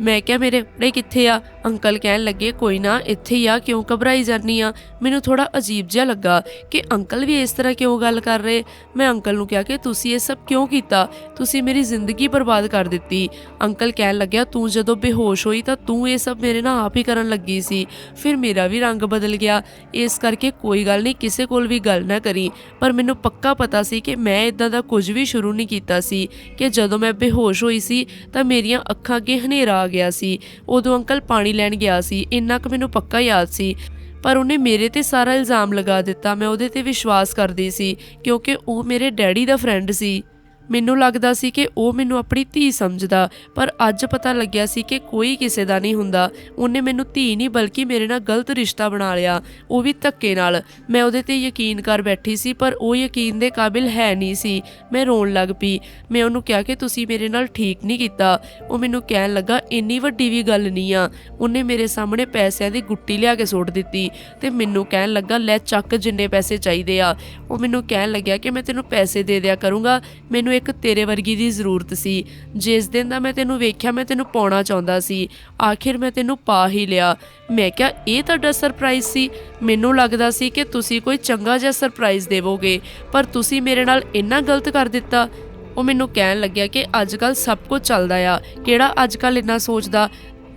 ਮੈਂ ਕਿਹਾ, ਮੇਰੇ ਕੱਪੜੇ ਕਿੱਥੇ ਆ? ਅੰਕਲ ਕਹਿਣ ਲੱਗੇ, ਕੋਈ ਨਾ, ਇੱਥੇ ਹੀ ਆ, ਕਿਉਂ ਘਬਰਾਈ ਜਾਨੀ ਆ? ਮੈਨੂੰ ਥੋੜਾ ਅਜੀਬ ਜਿਹਾ ਲੱਗਾ ਕਿ ਅੰਕਲ ਵੀ ਇਸ ਤਰ੍ਹਾਂ ਕਿਉਂ ਗੱਲ ਕਰ ਰਹੇ? ਮੈਂ ਅੰਕਲ ਨੂੰ ਕਿਹਾ ਕਿ ਤੁਸੀਂ ਇਹ ਸਭ ਕਿਉਂ ਕੀਤਾ? ਤੁਸੀਂ ਮੇਰੀ ਜ਼ਿੰਦਗੀ ਬਰਬਾਦ ਕਰ ਦਿੱਤੀ। ਅੰਕਲ ਕਹਿਣ ਲੱਗਿਆ, ਤੂੰ ਜਦੋਂ ਬੇਹੋਸ਼ ਹੋਈ ਤਾਂ ਤੂੰ ਇਹ ਸਭ ਮੇਰੇ ਨਾਲ ਆਪ ਹੀ ਕਰਨ ਲੱਗੀ ਸੀ। ਫਿਰ ਮੇਰਾ ਵੀ ਰੰਗ ਬਦਲ ਗਿਆ। ਇਸ ਕਰਕੇ ਕੋਈ ਗੱਲ ਨਹੀਂ, ਕਿਸੇ ਕੋਲ ਵੀ ਗੱਲ ਨਾ ਕਰੀ। ਪਰ ਮੈਨੂੰ ਪੱਕਾ ਪਤਾ ਸੀ ਕਿ ਮੈਂ ਇਦਾਂ ਦਾ ਕੁਝ ਵੀ ਸ਼ੁਰੂ ਨਹੀਂ ਕੀਤਾ ਸੀ ਕਿ ਜਦੋਂ ਮੈਂ ਬੇਹੋਸ਼ ਹੋਈ ਸੀ ਤਾਂ ਮੇਰੀਆਂ ਅੱਖਾਂ ਅੱਗੇ ਹਨੇਰਾ ਆ ਗਿਆ ਸੀ। ਉਦੋਂ ਅੰਕਲ ਪਾਣੀ ਲੈਣ ਗਿਆ ਸੀ, ਇੰਨਾ ਕੁ ਮੈਨੂੰ ਪੱਕਾ ਯਾਦ ਸੀ। ਪਰ ਉਹਨੇ ਮੇਰੇ ਤੇ ਸਾਰਾ ਇਲਜ਼ਾਮ ਲਗਾ ਦਿੱਤਾ, ਮੈਂ ਉਹਦੇ ਤੇ ਵਿਸ਼ਵਾਸ ਕਰਦੀ ਸੀ, ਕਿਉਂਕਿ ਉਹ ਮੇਰੇ ਡੈਡੀ ਦਾ ਫਰੈਂਡ ਸੀ। ਮੈਨੂੰ ਲੱਗਦਾ ਸੀ ਕਿ ਉਹ ਮੈਨੂੰ ਆਪਣੀ ਧੀ ਸਮਝਦਾ, ਪਰ ਅੱਜ ਪਤਾ ਲੱਗਿਆ ਸੀ ਕਿ ਕੋਈ ਕਿਸੇ ਦਾ ਨਹੀਂ ਹੁੰਦਾ। ਉਹਨੇ ਮੈਨੂੰ ਧੀ ਨਹੀਂ, ਬਲਕਿ ਮੇਰੇ ਨਾਲ ਗਲਤ ਰਿਸ਼ਤਾ ਬਣਾ ਲਿਆ। ਉਹ ਵੀ ਧੱਕੇ ਨਾਲ। ਮੈਂ ਉਹਦੇ ਤੇ ਯਕੀਨ ਕਰ ਬੈਠੀ ਸੀ, ਪਰ ਉਹ ਯਕੀਨ ਦੇ ਕਾਬਿਲ ਹੈ ਨਹੀਂ ਸੀ। ਮੈਂ ਰੋਣ ਲੱਗ ਪਈ। ਮੈਂ ਉਹਨੂੰ ਕਿਹਾ ਕਿ ਤੁਸੀਂ ਮੇਰੇ ਨਾਲ ਠੀਕ ਨਹੀਂ ਕੀਤਾ। ਉਹ ਮੈਨੂੰ ਕਹਿਣ ਲੱਗਾ, ਇੰਨੀ ਵੱਡੀ ਵੀ ਗੱਲ ਨਹੀਂ ਆ। ਉਹਨੇ ਮੇਰੇ ਸਾਹਮਣੇ ਪੈਸਿਆਂ ਦੀ ਗੁੱਟੀ ਲਿਆ ਕੇ ਸੁੱਟ ਦਿੱਤੀ ਤੇ ਮੈਨੂੰ ਕਹਿਣ ਲੱਗਾ, ਲੈ ਚੱਕ ਜਿੰਨੇ ਪੈਸੇ ਚਾਹੀਦੇ ਆ। ਉਹ ਮੈਨੂੰ ਕਹਿਣ ਲੱਗਿਆ ਕਿ ਮੈਂ ਤੈਨੂੰ ਪੈਸੇ ਦੇ ਦਿਆ ਕਰੂੰਗਾ। ਮੈਨੂੰ ਇੱਕ ਤੇਰੇ ਵਰਗੀ ਦੀ ਜ਼ਰੂਰਤ ਸੀ। ਜਿਸ ਦਿਨ ਦਾ ਮੈਂ ਤੈਨੂੰ ਵੇਖਿਆ, ਮੈਂ ਤੈਨੂੰ ਪਾਉਣਾ ਚਾਹੁੰਦਾ ਸੀ। ਆਖਿਰ ਮੈਂ ਤੈਨੂੰ ਪਾ ਹੀ ਲਿਆ। ਮੈਂ ਕਿਹਾ, ਇਹ ਤੁਹਾਡਾ ਸਰਪ੍ਰਾਈਜ਼ ਸੀ? ਮੈਨੂੰ ਲੱਗਦਾ ਸੀ ਕਿ ਤੁਸੀਂ ਕੋਈ ਚੰਗਾ ਜਿਹਾ ਸਰਪ੍ਰਾਈਜ਼ ਦੇਵੋਗੇ, ਪਰ ਤੁਸੀਂ ਮੇਰੇ ਨਾਲ ਇੰਨਾ ਗਲਤ ਕਰ ਦਿੱਤਾ। ਉਹ ਮੈਨੂੰ ਕਹਿਣ ਲੱਗਿਆ ਕਿ ਅੱਜ ਕੱਲ ਸਭ ਕੁਝ ਚੱਲਦਾ ਆ। ਕਿਹੜਾ ਅੱਜ ਕੱਲ ਇੰਨਾ ਸੋਚਦਾ?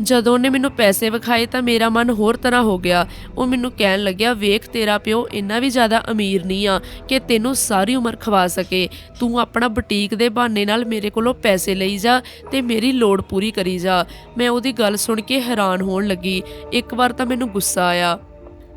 ਜਦੋਂ ਉਹਨੇ ਮੈਨੂੰ ਪੈਸੇ ਵਿਖਾਏ ਤਾਂ ਮੇਰਾ ਮਨ ਹੋਰ ਤਰ੍ਹਾਂ ਹੋ ਗਿਆ। ਉਹ ਮੈਨੂੰ ਕਹਿਣ ਲੱਗਿਆ, ਵੇਖ ਤੇਰਾ ਪਿਓ, ਇੰਨਾ ਵੀ ਜ਼ਿਆਦਾ ਅਮੀਰ ਨਹੀਂ ਆ ਕਿ ਤੈਨੂੰ ਸਾਰੀ ਉਮਰ ਖਵਾ ਸਕੇ। ਤੂੰ ਆਪਣਾ ਬੁਟੀਕ ਦੇ ਬਹਾਨੇ ਨਾਲ ਮੇਰੇ ਕੋਲੋਂ ਪੈਸੇ ਲਈ ਜਾ ਤੇ ਮੇਰੀ ਲੋੜ ਪੂਰੀ ਕਰੀ ਜਾ। ਮੈਂ ਉਹਦੀ ਗੱਲ ਸੁਣ ਕੇ ਹੈਰਾਨ ਹੋਣ ਲੱਗੀ। ਇੱਕ ਵਾਰ ਤਾਂ ਮੈਨੂੰ ਗੁੱਸਾ ਆਇਆ।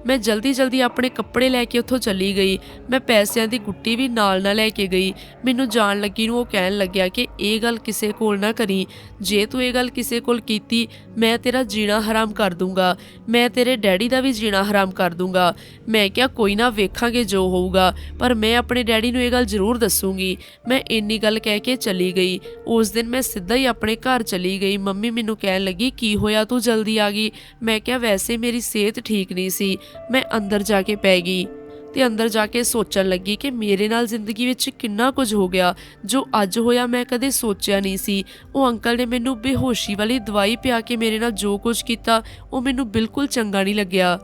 ਮੈਂ ਜਲਦੀ ਜਲਦੀ ਆਪਣੇ ਕੱਪੜੇ ਲੈ ਕੇ ਉੱਥੋਂ ਚਲੀ ਗਈ। ਮੈਂ ਪੈਸਿਆਂ ਦੀ ਗੁੱਟੀ ਵੀ ਨਾਲ ਨਾ ਲੈ ਕੇ ਗਈ। ਮੈਨੂੰ ਜਾਣ ਲੱਗੀ ਨੂੰ ਉਹ ਕਹਿਣ ਲੱਗਿਆ ਕਿ ਇਹ ਗੱਲ ਕਿਸੇ ਕੋਲ ਨਾ ਕਰੀ। ਜੇ ਤੂੰ ਇਹ ਗੱਲ ਕਿਸੇ ਕੋਲ ਕੀਤੀ, ਮੈਂ ਤੇਰਾ ਜੀਣਾ ਹਰਾਮ ਕਰ ਦੂੰਗਾ। ਮੈਂ ਤੇਰੇ ਡੈਡੀ ਦਾ ਵੀ ਜੀਣਾ ਹਰਾਮ ਕਰ ਦੂੰਗਾ। ਮੈਂ ਕਿਹਾ, ਕੋਈ ਨਾ ਵੇਖਾਂਗੇ ਜੋ ਹੋਊਗਾ, ਪਰ ਮੈਂ ਆਪਣੇ ਡੈਡੀ ਨੂੰ ਇਹ ਗੱਲ ਜ਼ਰੂਰ ਦੱਸੂਗੀ। ਮੈਂ ਇੰਨੀ ਗੱਲ ਕਹਿ ਕੇ ਚਲੀ ਗਈ। ਉਸ ਦਿਨ ਮੈਂ ਸਿੱਧਾ ਹੀ ਆਪਣੇ ਘਰ ਚਲੀ ਗਈ। ਮੰਮੀ ਮੈਨੂੰ ਕਹਿਣ ਲੱਗੀ, ਕੀ ਹੋਇਆ? ਤੂੰ ਜਲਦੀ ਆ ਗਈ। ਮੈਂ ਕਿਹਾ, ਵੈਸੇ ਮੇਰੀ ਸਿਹਤ ਠੀਕ ਨਹੀਂ ਸੀ। ਮੈਂ ਅੰਦਰ ਜਾ ਕੇ ਪੈ ਗਈ ਤੇ ਅੰਦਰ ਜਾ ਕੇ ਸੋਚਣ ਲੱਗੀ ਕਿ ਮੇਰੇ ਨਾਲ ਜ਼ਿੰਦਗੀ ਵਿੱਚ ਕਿੰਨਾ ਕੁਝ ਹੋ ਗਿਆ, ਜੋ ਅੱਜ ਹੋਇਆ ਮੈਂ ਕਦੇ ਸੋਚਿਆ ਨਹੀਂ ਸੀ। ਉਹ ਅੰਕਲ ਨੇ ਮੈਨੂੰ ਬੇਹੋਸ਼ੀ ਵਾਲੀ ਦਵਾਈ ਪਿਆ ਕੇ ਮੇਰੇ ਨਾਲ ਜੋ ਕੁਝ ਕੀਤਾ, ਉਹ ਮੈਨੂੰ ਬਿਲਕੁਲ ਚੰਗਾ ਨਹੀਂ ਲੱਗਿਆ।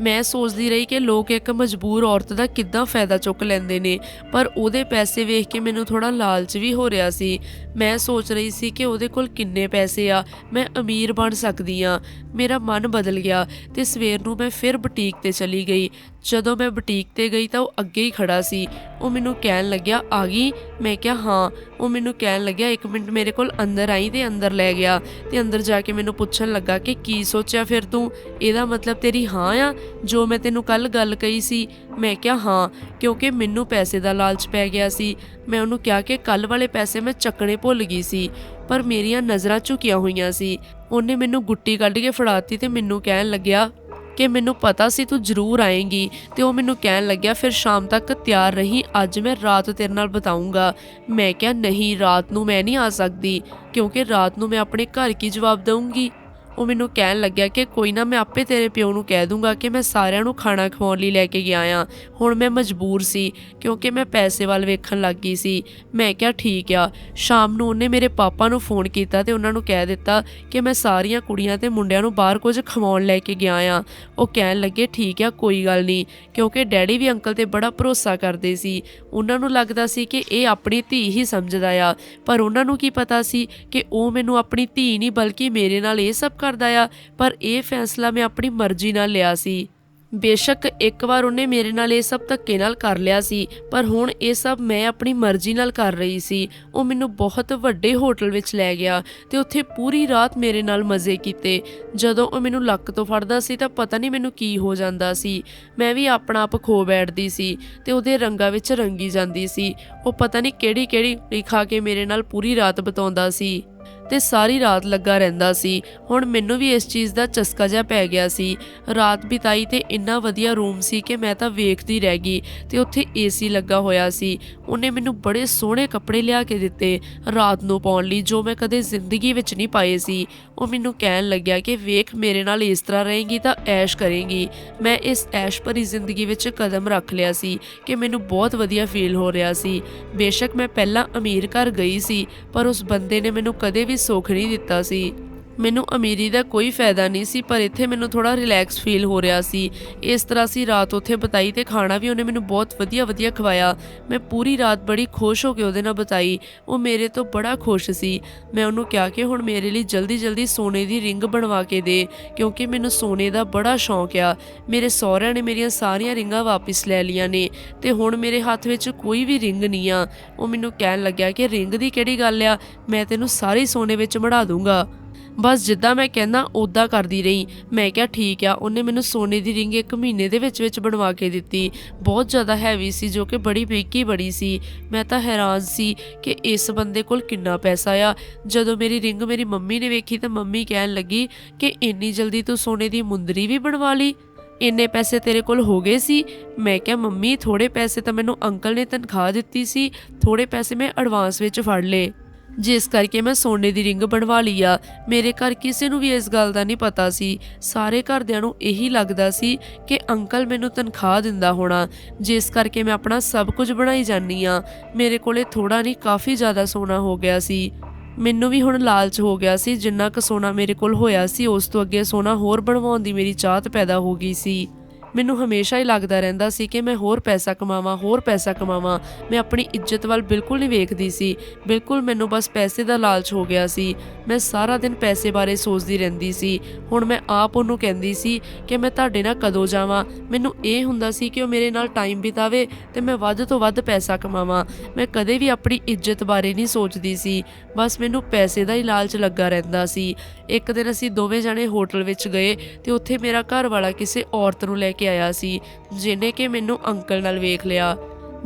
ਮੈਂ ਸੋਚਦੀ ਰਹੀ ਕਿ ਲੋਕ ਇੱਕ ਮਜਬੂਰ ਔਰਤ ਦਾ ਕਿੱਦਾਂ ਫਾਇਦਾ ਚੁੱਕ ਲੈਂਦੇ ਨੇ, ਪਰ ਉਹਦੇ ਪੈਸੇ ਵੇਖ ਕੇ ਮੈਨੂੰ ਥੋੜਾ ਲਾਲਚ ਵੀ ਹੋ ਰਿਹਾ ਸੀ। ਮੈਂ ਸੋਚ ਰਹੀ ਸੀ ਕਿ ਉਹਦੇ ਕੋਲ ਕਿੰਨੇ ਪੈਸੇ ਆ, ਮੈਂ ਅਮੀਰ ਬਣ ਸਕਦੀ ਆ ਮੇਰਾ ਮਨ ਬਦਲ ਗਿਆ ਤੇ ਸਵੇਰ ਨੂੰ ਮੈਂ ਫਿਰ ਬੁਟੀਕ ਤੇ ਚਲੀ ਗਈ। ਜਦੋਂ ਮੈਂ ਬੁਟੀਕ ਤੇ ਗਈ ਤਾਂ ਉਹ ਅੱਗੇ ਹੀ ਖੜਾ ਸੀ। ਉਹ ਮੈਨੂੰ ਕਹਿਣ ਲੱਗਿਆ, ਆ ਗਈ? ਮੈਂ ਕਿਹਾ, ਹਾਂ। ਉਹ ਮੈਨੂੰ ਕਹਿਣ ਲੱਗਿਆ, ਇੱਕ ਮਿੰਟ, ਮੇਰੇ ਕੋਲ ਅੰਦਰ ਆਈ ਤੇ ਅੰਦਰ ਲੈ ਗਿਆ। ਤੇ ਅੰਦਰ ਜਾ ਕੇ ਮੈਨੂੰ ਪੁੱਛਣ ਲੱਗਾ ਕਿ ਕੀ ਸੋਚਿਆ ਫਿਰ ਤੂੰ? ਇਹਦਾ ਮਤਲਬ ਤੇਰੀ ਹਾਂ ਆ? ਜੋ ਮੈਂ ਤੈਨੂੰ ਕੱਲ ਗੱਲ ਕਹੀ ਸੀ। ਮੈਂ ਕਿਹਾ, ਹਾਂ। ਕਿਉਂਕਿ ਮੈਨੂੰ ਪੈਸੇ ਦਾ ਲਾਲਚ ਪੈ ਗਿਆ ਸੀ। ਮੈਂ ਉਹਨੂੰ ਕਿਹਾ ਕਿ ਕੱਲ ਵਾਲੇ ਪੈਸੇ ਮੈਂ ਚੱਕਣੇ ਭੁੱਲ ਗਈ ਸੀ, ਪਰ ਮੇਰੀਆਂ ਨਜ਼ਰਾਂ ਝੁਕੀਆਂ ਹੋਈਆਂ ਸੀ। ਉਹਨੇ ਮੈਨੂੰ ਗੁੱਟੀ ਕੱਢ ਕੇ ਫੜਾਤੀ ਤੇ ਮੈਨੂੰ ਕਹਿਣ ਲੱਗਿਆ ਕਿ ਮੈਨੂੰ ਪਤਾ ਸੀ ਤੂੰ ਜ਼ਰੂਰ ਆਏਂਗੀ ਤੇ ਉਹ ਮੈਨੂੰ ਕਹਿਣ ਲੱਗਿਆ, ਫਿਰ ਸ਼ਾਮ ਤੱਕ ਤਿਆਰ ਰਹੀ, ਅੱਜ ਮੈਂ ਰਾਤ ਤੇਰੇ ਨਾਲ ਬਿਤਾਉਂਗਾ ਮੈਂ ਕਿਹਾ, ਨਹੀਂ, ਰਾਤ ਨੂੰ ਮੈਂ ਨਹੀਂ ਆ ਸਕਦੀ, ਕਿਉਂਕਿ ਰਾਤ ਨੂੰ ਮੈਂ ਆਪਣੇ ਘਰ ਕੀ ਜਵਾਬ ਦਵਾਂਗੀ ਉਹ ਮੈਨੂੰ ਕਹਿਣ ਲੱਗਿਆ ਕਿ ਕੋਈ ਨਾ ਮੈਂ ਆਪੇ ਤੇਰੇ ਪਿਓ ਨੂੰ ਕਹਿ ਦੂੰਗਾ ਕਿ ਮੈਂ ਸਾਰਿਆਂ ਨੂੰ ਖਾਣਾ ਖਵਾਉਣ ਲਈ ਲੈ ਕੇ ਗਿਆ ਆ। ਹੁਣ ਮੈਂ ਮਜਬੂਰ ਸੀ, ਕਿਉਂਕਿ ਮੈਂ ਪੈਸੇ ਵੱਲ ਵੇਖਣ ਲੱਗ ਗਈ ਸੀ। ਮੈਂ ਕਿਹਾ, ਠੀਕ ਆ। ਸ਼ਾਮ ਨੂੰ ਉਹਨੇ ਮੇਰੇ ਪਾਪਾ ਨੂੰ ਫੋਨ ਕੀਤਾ ਤੇ ਉਹਨਾਂ ਨੂੰ ਕਹਿ ਦਿੱਤਾ ਕਿ ਮੈਂ ਸਾਰੀਆਂ ਕੁੜੀਆਂ ਤੇ ਮੁੰਡਿਆਂ ਨੂੰ ਬਾਹਰ ਕੁਝ ਖਵਾਉਣ ਲੈ ਕੇ ਗਿਆ ਆ। ਉਹ ਕਹਿਣ ਲੱਗੇ, ਠੀਕ ਆ, ਕੋਈ ਗੱਲ ਨਹੀਂ। ਕਿਉਂਕਿ ਡੈਡੀ ਵੀ ਅੰਕਲ ਤੇ ਬੜਾ ਭਰੋਸਾ ਕਰਦੇ ਸੀ। ਉਹਨਾਂ ਨੂੰ ਲੱਗਦਾ ਸੀ ਕਿ ਇਹ ਆਪਣੀ ਧੀ ਹੀ ਸਮਝਦਾ ਆ। ਪਰ ਉਹਨਾਂ ਨੂੰ ਕੀ ਪਤਾ ਸੀ ਕਿ ਉਹ ਮੈਨੂੰ ਆਪਣੀ ਧੀ ਨਹੀਂ, ਬਲਕਿ ਮੇਰੇ ਨਾਲ ਇਹ ਸਭ ਕਰਦਾ ਆ, ਪਰ ਇਹ ਫੈਸਲਾ ਮੈਂ ਆਪਣੀ ਮਰਜ਼ੀ ਨਾਲ ਲਿਆ ਸੀ। ਬੇਸ਼ੱਕ ਇੱਕ ਵਾਰ ਉਹਨੇ ਮੇਰੇ ਨਾਲ ਇਹ ਸਭ ਧੱਕੇ ਨਾਲ ਕਰ ਲਿਆ ਸੀ, ਪਰ ਹੁਣ ਇਹ ਸਭ ਮੈਂ ਆਪਣੀ ਮਰਜ਼ੀ ਨਾਲ ਕਰ ਰਹੀ ਸੀ। ਉਹ ਮੈਨੂੰ ਬਹੁਤ ਵੱਡੇ ਹੋਟਲ ਵਿੱਚ ਲੈ ਗਿਆ ਤੇ ਉੱਥੇ ਪੂਰੀ ਰਾਤ ਮੇਰੇ ਨਾਲ ਮਜ਼ੇ ਕੀਤੇ। ਜਦੋਂ ਉਹ ਮੈਨੂੰ ਲੱਕ ਤੋਂ ਫੜਦਾ ਸੀ ਤਾਂ ਪਤਾ ਨਹੀਂ ਮੈਨੂੰ ਕੀ ਹੋ ਜਾਂਦਾ ਸੀ। ਮੈਂ ਵੀ ਆਪਣਾ ਆਪ ਖੋ ਬੈਠਦੀ ਸੀ ਤੇ ਉਹਦੇ ਰੰਗਾਂ ਵਿੱਚ ਰੰਗੀ ਜਾਂਦੀ ਸੀ। ਉਹ ਪਤਾ ਨਹੀਂ ਕਿਹੜੀ ਕਿਹੜੀ ਖਾ ਕੇ ਮੇਰੇ ਨਾਲ ਪੂਰੀ ਰਾਤ ਬਿਤਾਉਂਦਾ ਸੀ। ਤੇ ਸਾਰੀ ਰਾਤ ਲੱਗਾ ਰਹਿੰਦਾ ਸੀ। ਹੁਣ ਮੈਨੂੰ ਵੀ ਇਸ ਚੀਜ਼ ਦਾ ਚਸਕਾ ਜਿਹਾ ਪੈ ਗਿਆ ਸੀ। ਰਾਤ ਬਿਤਾਈ ਤੇ ਇੰਨਾ ਵਧੀਆ ਰੂਮ ਸੀ ਕਿ ਮੈਂ ਤਾਂ ਵੇਖਦੀ ਰਹਿ ਗਈ ਤੇ ਉੱਥੇ ਏਸੀ ਲੱਗਾ ਹੋਇਆ ਸੀ। ਉਹਨੇ ਮੈਨੂੰ ਬੜੇ ਸੋਹਣੇ ਕੱਪੜੇ ਲਿਆ ਕੇ ਦਿੱਤੇ ਰਾਤ ਨੂੰ ਪਾਉਣ ਲਈ, ਜੋ ਮੈਂ ਕਦੇ ਜ਼ਿੰਦਗੀ ਵਿੱਚ ਨਹੀਂ ਪਾਏ ਸੀ। ਉਹ ਮੈਨੂੰ ਕਹਿਣ ਲੱਗਿਆ ਕਿ ਵੇਖ, ਮੇਰੇ ਨਾਲ ਇਸ ਤਰ੍ਹਾਂ ਰਹੇਗੀ ਤਾਂ ਐਸ਼ ਕਰੇਂਗੀ। ਮੈਂ ਇਸ ਐਸ਼ ਭਰੀ ਜ਼ਿੰਦਗੀ ਵਿੱਚ ਕਦਮ ਰੱਖ ਲਿਆ ਸੀ ਕਿ ਮੈਨੂੰ ਬਹੁਤ ਵਧੀਆ ਫੀਲ ਹੋ ਰਿਹਾ ਸੀ। ਬੇਸ਼ੱਕ ਮੈਂ ਪਹਿਲਾਂ ਅਮੀਰ ਘਰ ਗਈ ਸੀ, ਪਰ ਉਸ ਬੰਦੇ ਨੇ ਮੈਨੂੰ ਕਦੇ ਵੀ ਸੁੱਖ ਨਹੀਂ ਦਿੱਤਾ ਸੀ। ਮੈਨੂੰ ਅਮੀਰੀ ਦਾ ਕੋਈ ਫਾਇਦਾ ਨਹੀਂ ਸੀ, ਪਰ ਇੱਥੇ ਮੈਨੂੰ ਥੋੜਾ ਰਿਲੈਕਸ ਫੀਲ ਹੋ ਰਿਹਾ ਸੀ। ਇਸ ਤਰ੍ਹਾਂ ਸੀ ਰਾਤ ਉੱਥੇ ਬਤਾਈ ਤੇ ਖਾਣਾ ਵੀ ਉਹਨੇ ਮੈਨੂੰ ਬਹੁਤ ਵਧੀਆ ਵਧੀਆ ਖਵਾਇਆ। ਮੈਂ ਪੂਰੀ ਰਾਤ ਬੜੀ ਖੁਸ਼ ਹੋ ਕੇ ਉਹਦੇ ਨਾਲ ਬਤਾਈ। ਉਹ ਮੇਰੇ ਤੋਂ ਬੜਾ ਖੁਸ਼ ਸੀ। ਮੈਂ ਉਹਨੂੰ ਕਿਹਾ ਕਿ ਹੁਣ ਮੇਰੇ ਲਈ ਜਲਦੀ ਜਲਦੀ ਸੋਨੇ ਦੀ ਰਿੰਗ ਬਣਵਾ ਕੇ ਦੇ, ਕਿਉਂਕਿ ਮੈਨੂੰ ਸੋਨੇ ਦਾ ਬੜਾ ਸ਼ੌਂਕ ਆ। ਮੇਰੇ ਸਹੁਰਿਆਂ ਨੇ ਮੇਰੀਆਂ ਸਾਰੀਆਂ ਰਿੰਗਾਂ ਵਾਪਸ ਲੈ ਲਈਆਂ ਨੇ ਤੇ ਹੁਣ ਮੇਰੇ ਹੱਥ ਵਿੱਚ ਕੋਈ ਵੀ ਰਿੰਗ ਨਹੀਂ ਆ। ਉਹ ਮੈਨੂੰ ਕਹਿਣ ਲੱਗਿਆ ਕਿ ਰਿੰਗ ਦੀ ਕਿਹੜੀ ਗੱਲ ਆ? ਮੈਂ ਤੈਨੂੰ ਸਾਰੀ ਸੋਨੇ ਵਿੱਚ ਮੜਾ ਦੂੰਗਾ। ਬਸ ਜਿੱਦਾਂ ਮੈਂ ਕਹਿੰਦਾ ਉਦਾਂ ਕਰਦੀ ਰਹੀ। ਮੈਂ ਕਿਹਾ, ਠੀਕ ਆ। ਉਹਨੇ ਮੈਨੂੰ ਸੋਨੇ ਦੀ ਰਿੰਗ ਇੱਕ ਮਹੀਨੇ ਦੇ ਵਿੱਚ ਵਿੱਚ ਬਣਵਾ ਕੇ ਦਿੱਤੀ। ਬਹੁਤ ਜ਼ਿਆਦਾ ਹੈਵੀ ਸੀ, ਜੋ ਕਿ ਬੜੀ ਬਰੀਕੀ ਬੜੀ ਸੀ। ਮੈਂ ਤਾਂ ਹੈਰਾਨ ਸੀ ਕਿ ਇਸ ਬੰਦੇ ਕੋਲ ਕਿੰਨਾ ਪੈਸਾ ਆ। ਜਦੋਂ ਮੇਰੀ ਰਿੰਗ ਮੇਰੀ ਮੰਮੀ ਨੇ ਵੇਖੀ ਤਾਂ ਮੰਮੀ ਕਹਿਣ ਲੱਗੀ ਕਿ ਇੰਨੀ ਜਲਦੀ ਤੂੰ ਸੋਨੇ ਦੀ ਮੁੰਦਰੀ ਵੀ ਬਣਵਾ ਲਈ। ਇੰਨੇ ਪੈਸੇ ਤੇਰੇ ਕੋਲ ਹੋ ਗਏ ਸੀ। ਮੈਂ ਕਿਹਾ, ਮੰਮੀ ਥੋੜੇ ਪੈਸੇ ਤਾਂ ਮੈਨੂੰ ਅੰਕਲ ਨੇ ਤਨਖਾਹ ਦਿੱਤੀ ਸੀ। ਥੋੜੇ ਪੈਸੇ ਮੈਂ ਐਡਵਾਂਸ ਵਿੱਚ ਫੜ ਲਏ। ਜਿਸ ਕਰਕੇ ਮੈਂ ਸੋਨੇ ਦੀ ਰਿੰਗ ਬਣਵਾ ਲਈ ਆ। ਮੇਰੇ ਘਰ ਕਿਸੇ ਨੂੰ ਵੀ ਇਸ ਗੱਲ ਦਾ ਨਹੀਂ ਪਤਾ ਸੀ। ਸਾਰੇ ਘਰਦਿਆਂ ਨੂੰ ਇਹੀ ਲੱਗਦਾ ਸੀ ਕਿ ਅੰਕਲ ਮੈਨੂੰ ਤਨਖਾਹ ਦਿੰਦਾ ਹੋਣਾ। ਜਿਸ ਕਰਕੇ ਮੈਂ ਆਪਣਾ ਸਭ ਕੁਝ ਬਣਾਈ ਜਾਨੀ ਆ। ਮੇਰੇ ਕੋਲੇ ਥੋੜਾ ਨਹੀਂ, ਕਾਫੀ ਜ਼ਿਆਦਾ ਸੋਨਾ ਹੋ ਗਿਆ ਸੀ। ਮੈਨੂੰ ਵੀ ਹੁਣ ਲਾਲਚ ਹੋ ਗਿਆ ਸੀ। ਜਿੰਨਾ ਕੁ ਸੋਨਾ ਮੇਰੇ ਕੋਲ ਹੋਇਆ ਸੀ, ਉਸ ਤੋਂ ਅੱਗੇ ਸੋਨਾ ਹੋਰ ਬਣਵਾਉਣ ਦੀ ਮੇਰੀ ਚਾਹਤ ਪੈਦਾ ਹੋ ਗਈ ਸੀ। ਮੈਨੂੰ ਹਮੇਸ਼ਾ ਹੀ ਲੱਗਦਾ ਰਹਿੰਦਾ ਸੀ ਕਿ ਮੈਂ ਹੋਰ ਪੈਸਾ ਕਮਾਵਾਂ, ਹੋਰ ਪੈਸਾ ਕਮਾਵਾਂ। ਮੈਂ ਆਪਣੀ ਇੱਜ਼ਤ ਵੱਲ ਬਿਲਕੁਲ ਨਹੀਂ ਵੇਖਦੀ ਸੀ। ਬਿਲਕੁਲ ਮੈਨੂੰ ਬਸ ਪੈਸੇ ਦਾ ਲਾਲਚ ਹੋ ਗਿਆ ਸੀ। ਮੈਂ ਸਾਰਾ ਦਿਨ ਪੈਸੇ ਬਾਰੇ ਸੋਚਦੀ ਰਹਿੰਦੀ ਸੀ। ਹੁਣ ਮੈਂ ਆਪ ਉਹਨੂੰ ਕਹਿੰਦੀ ਸੀ ਕਿ ਮੈਂ ਤੁਹਾਡੇ ਨਾਲ ਕਦੋਂ ਜਾਵਾਂ। ਮੈਨੂੰ ਇਹ ਹੁੰਦਾ ਸੀ ਕਿ ਉਹ ਮੇਰੇ ਨਾਲ ਟਾਈਮ ਬਿਤਾਵੇ ਤੇ ਮੈਂ ਵੱਧ ਤੋਂ ਵੱਧ ਪੈਸਾ ਕਮਾਵਾਂ। ਮੈਂ ਕਦੇ ਵੀ ਆਪਣੀ ਇੱਜ਼ਤ ਬਾਰੇ ਨਹੀਂ ਸੋਚਦੀ ਸੀ। ਬਸ ਮੈਨੂੰ ਪੈਸੇ ਦਾ ਹੀ ਲਾਲਚ ਲੱਗਾ ਰਹਿੰਦਾ ਸੀ। ਇੱਕ ਦਿਨ ਅਸੀਂ ਦੋਵੇਂ ਜਣੇ ਹੋਟਲ ਵਿੱਚ ਗਏ ਤੇ ਉੱਥੇ ਮੇਰਾ ਘਰ ਵਾਲਾ ਕਿਸੇ ਔਰਤ ਨੂੰ ਲੈ ਕੇ ਆਇਆ ਸੀ। ਜਿਹਨੇ ਕਿ ਮੈਨੂੰ ਅੰਕਲ ਨਾਲ ਵੇਖ ਲਿਆ।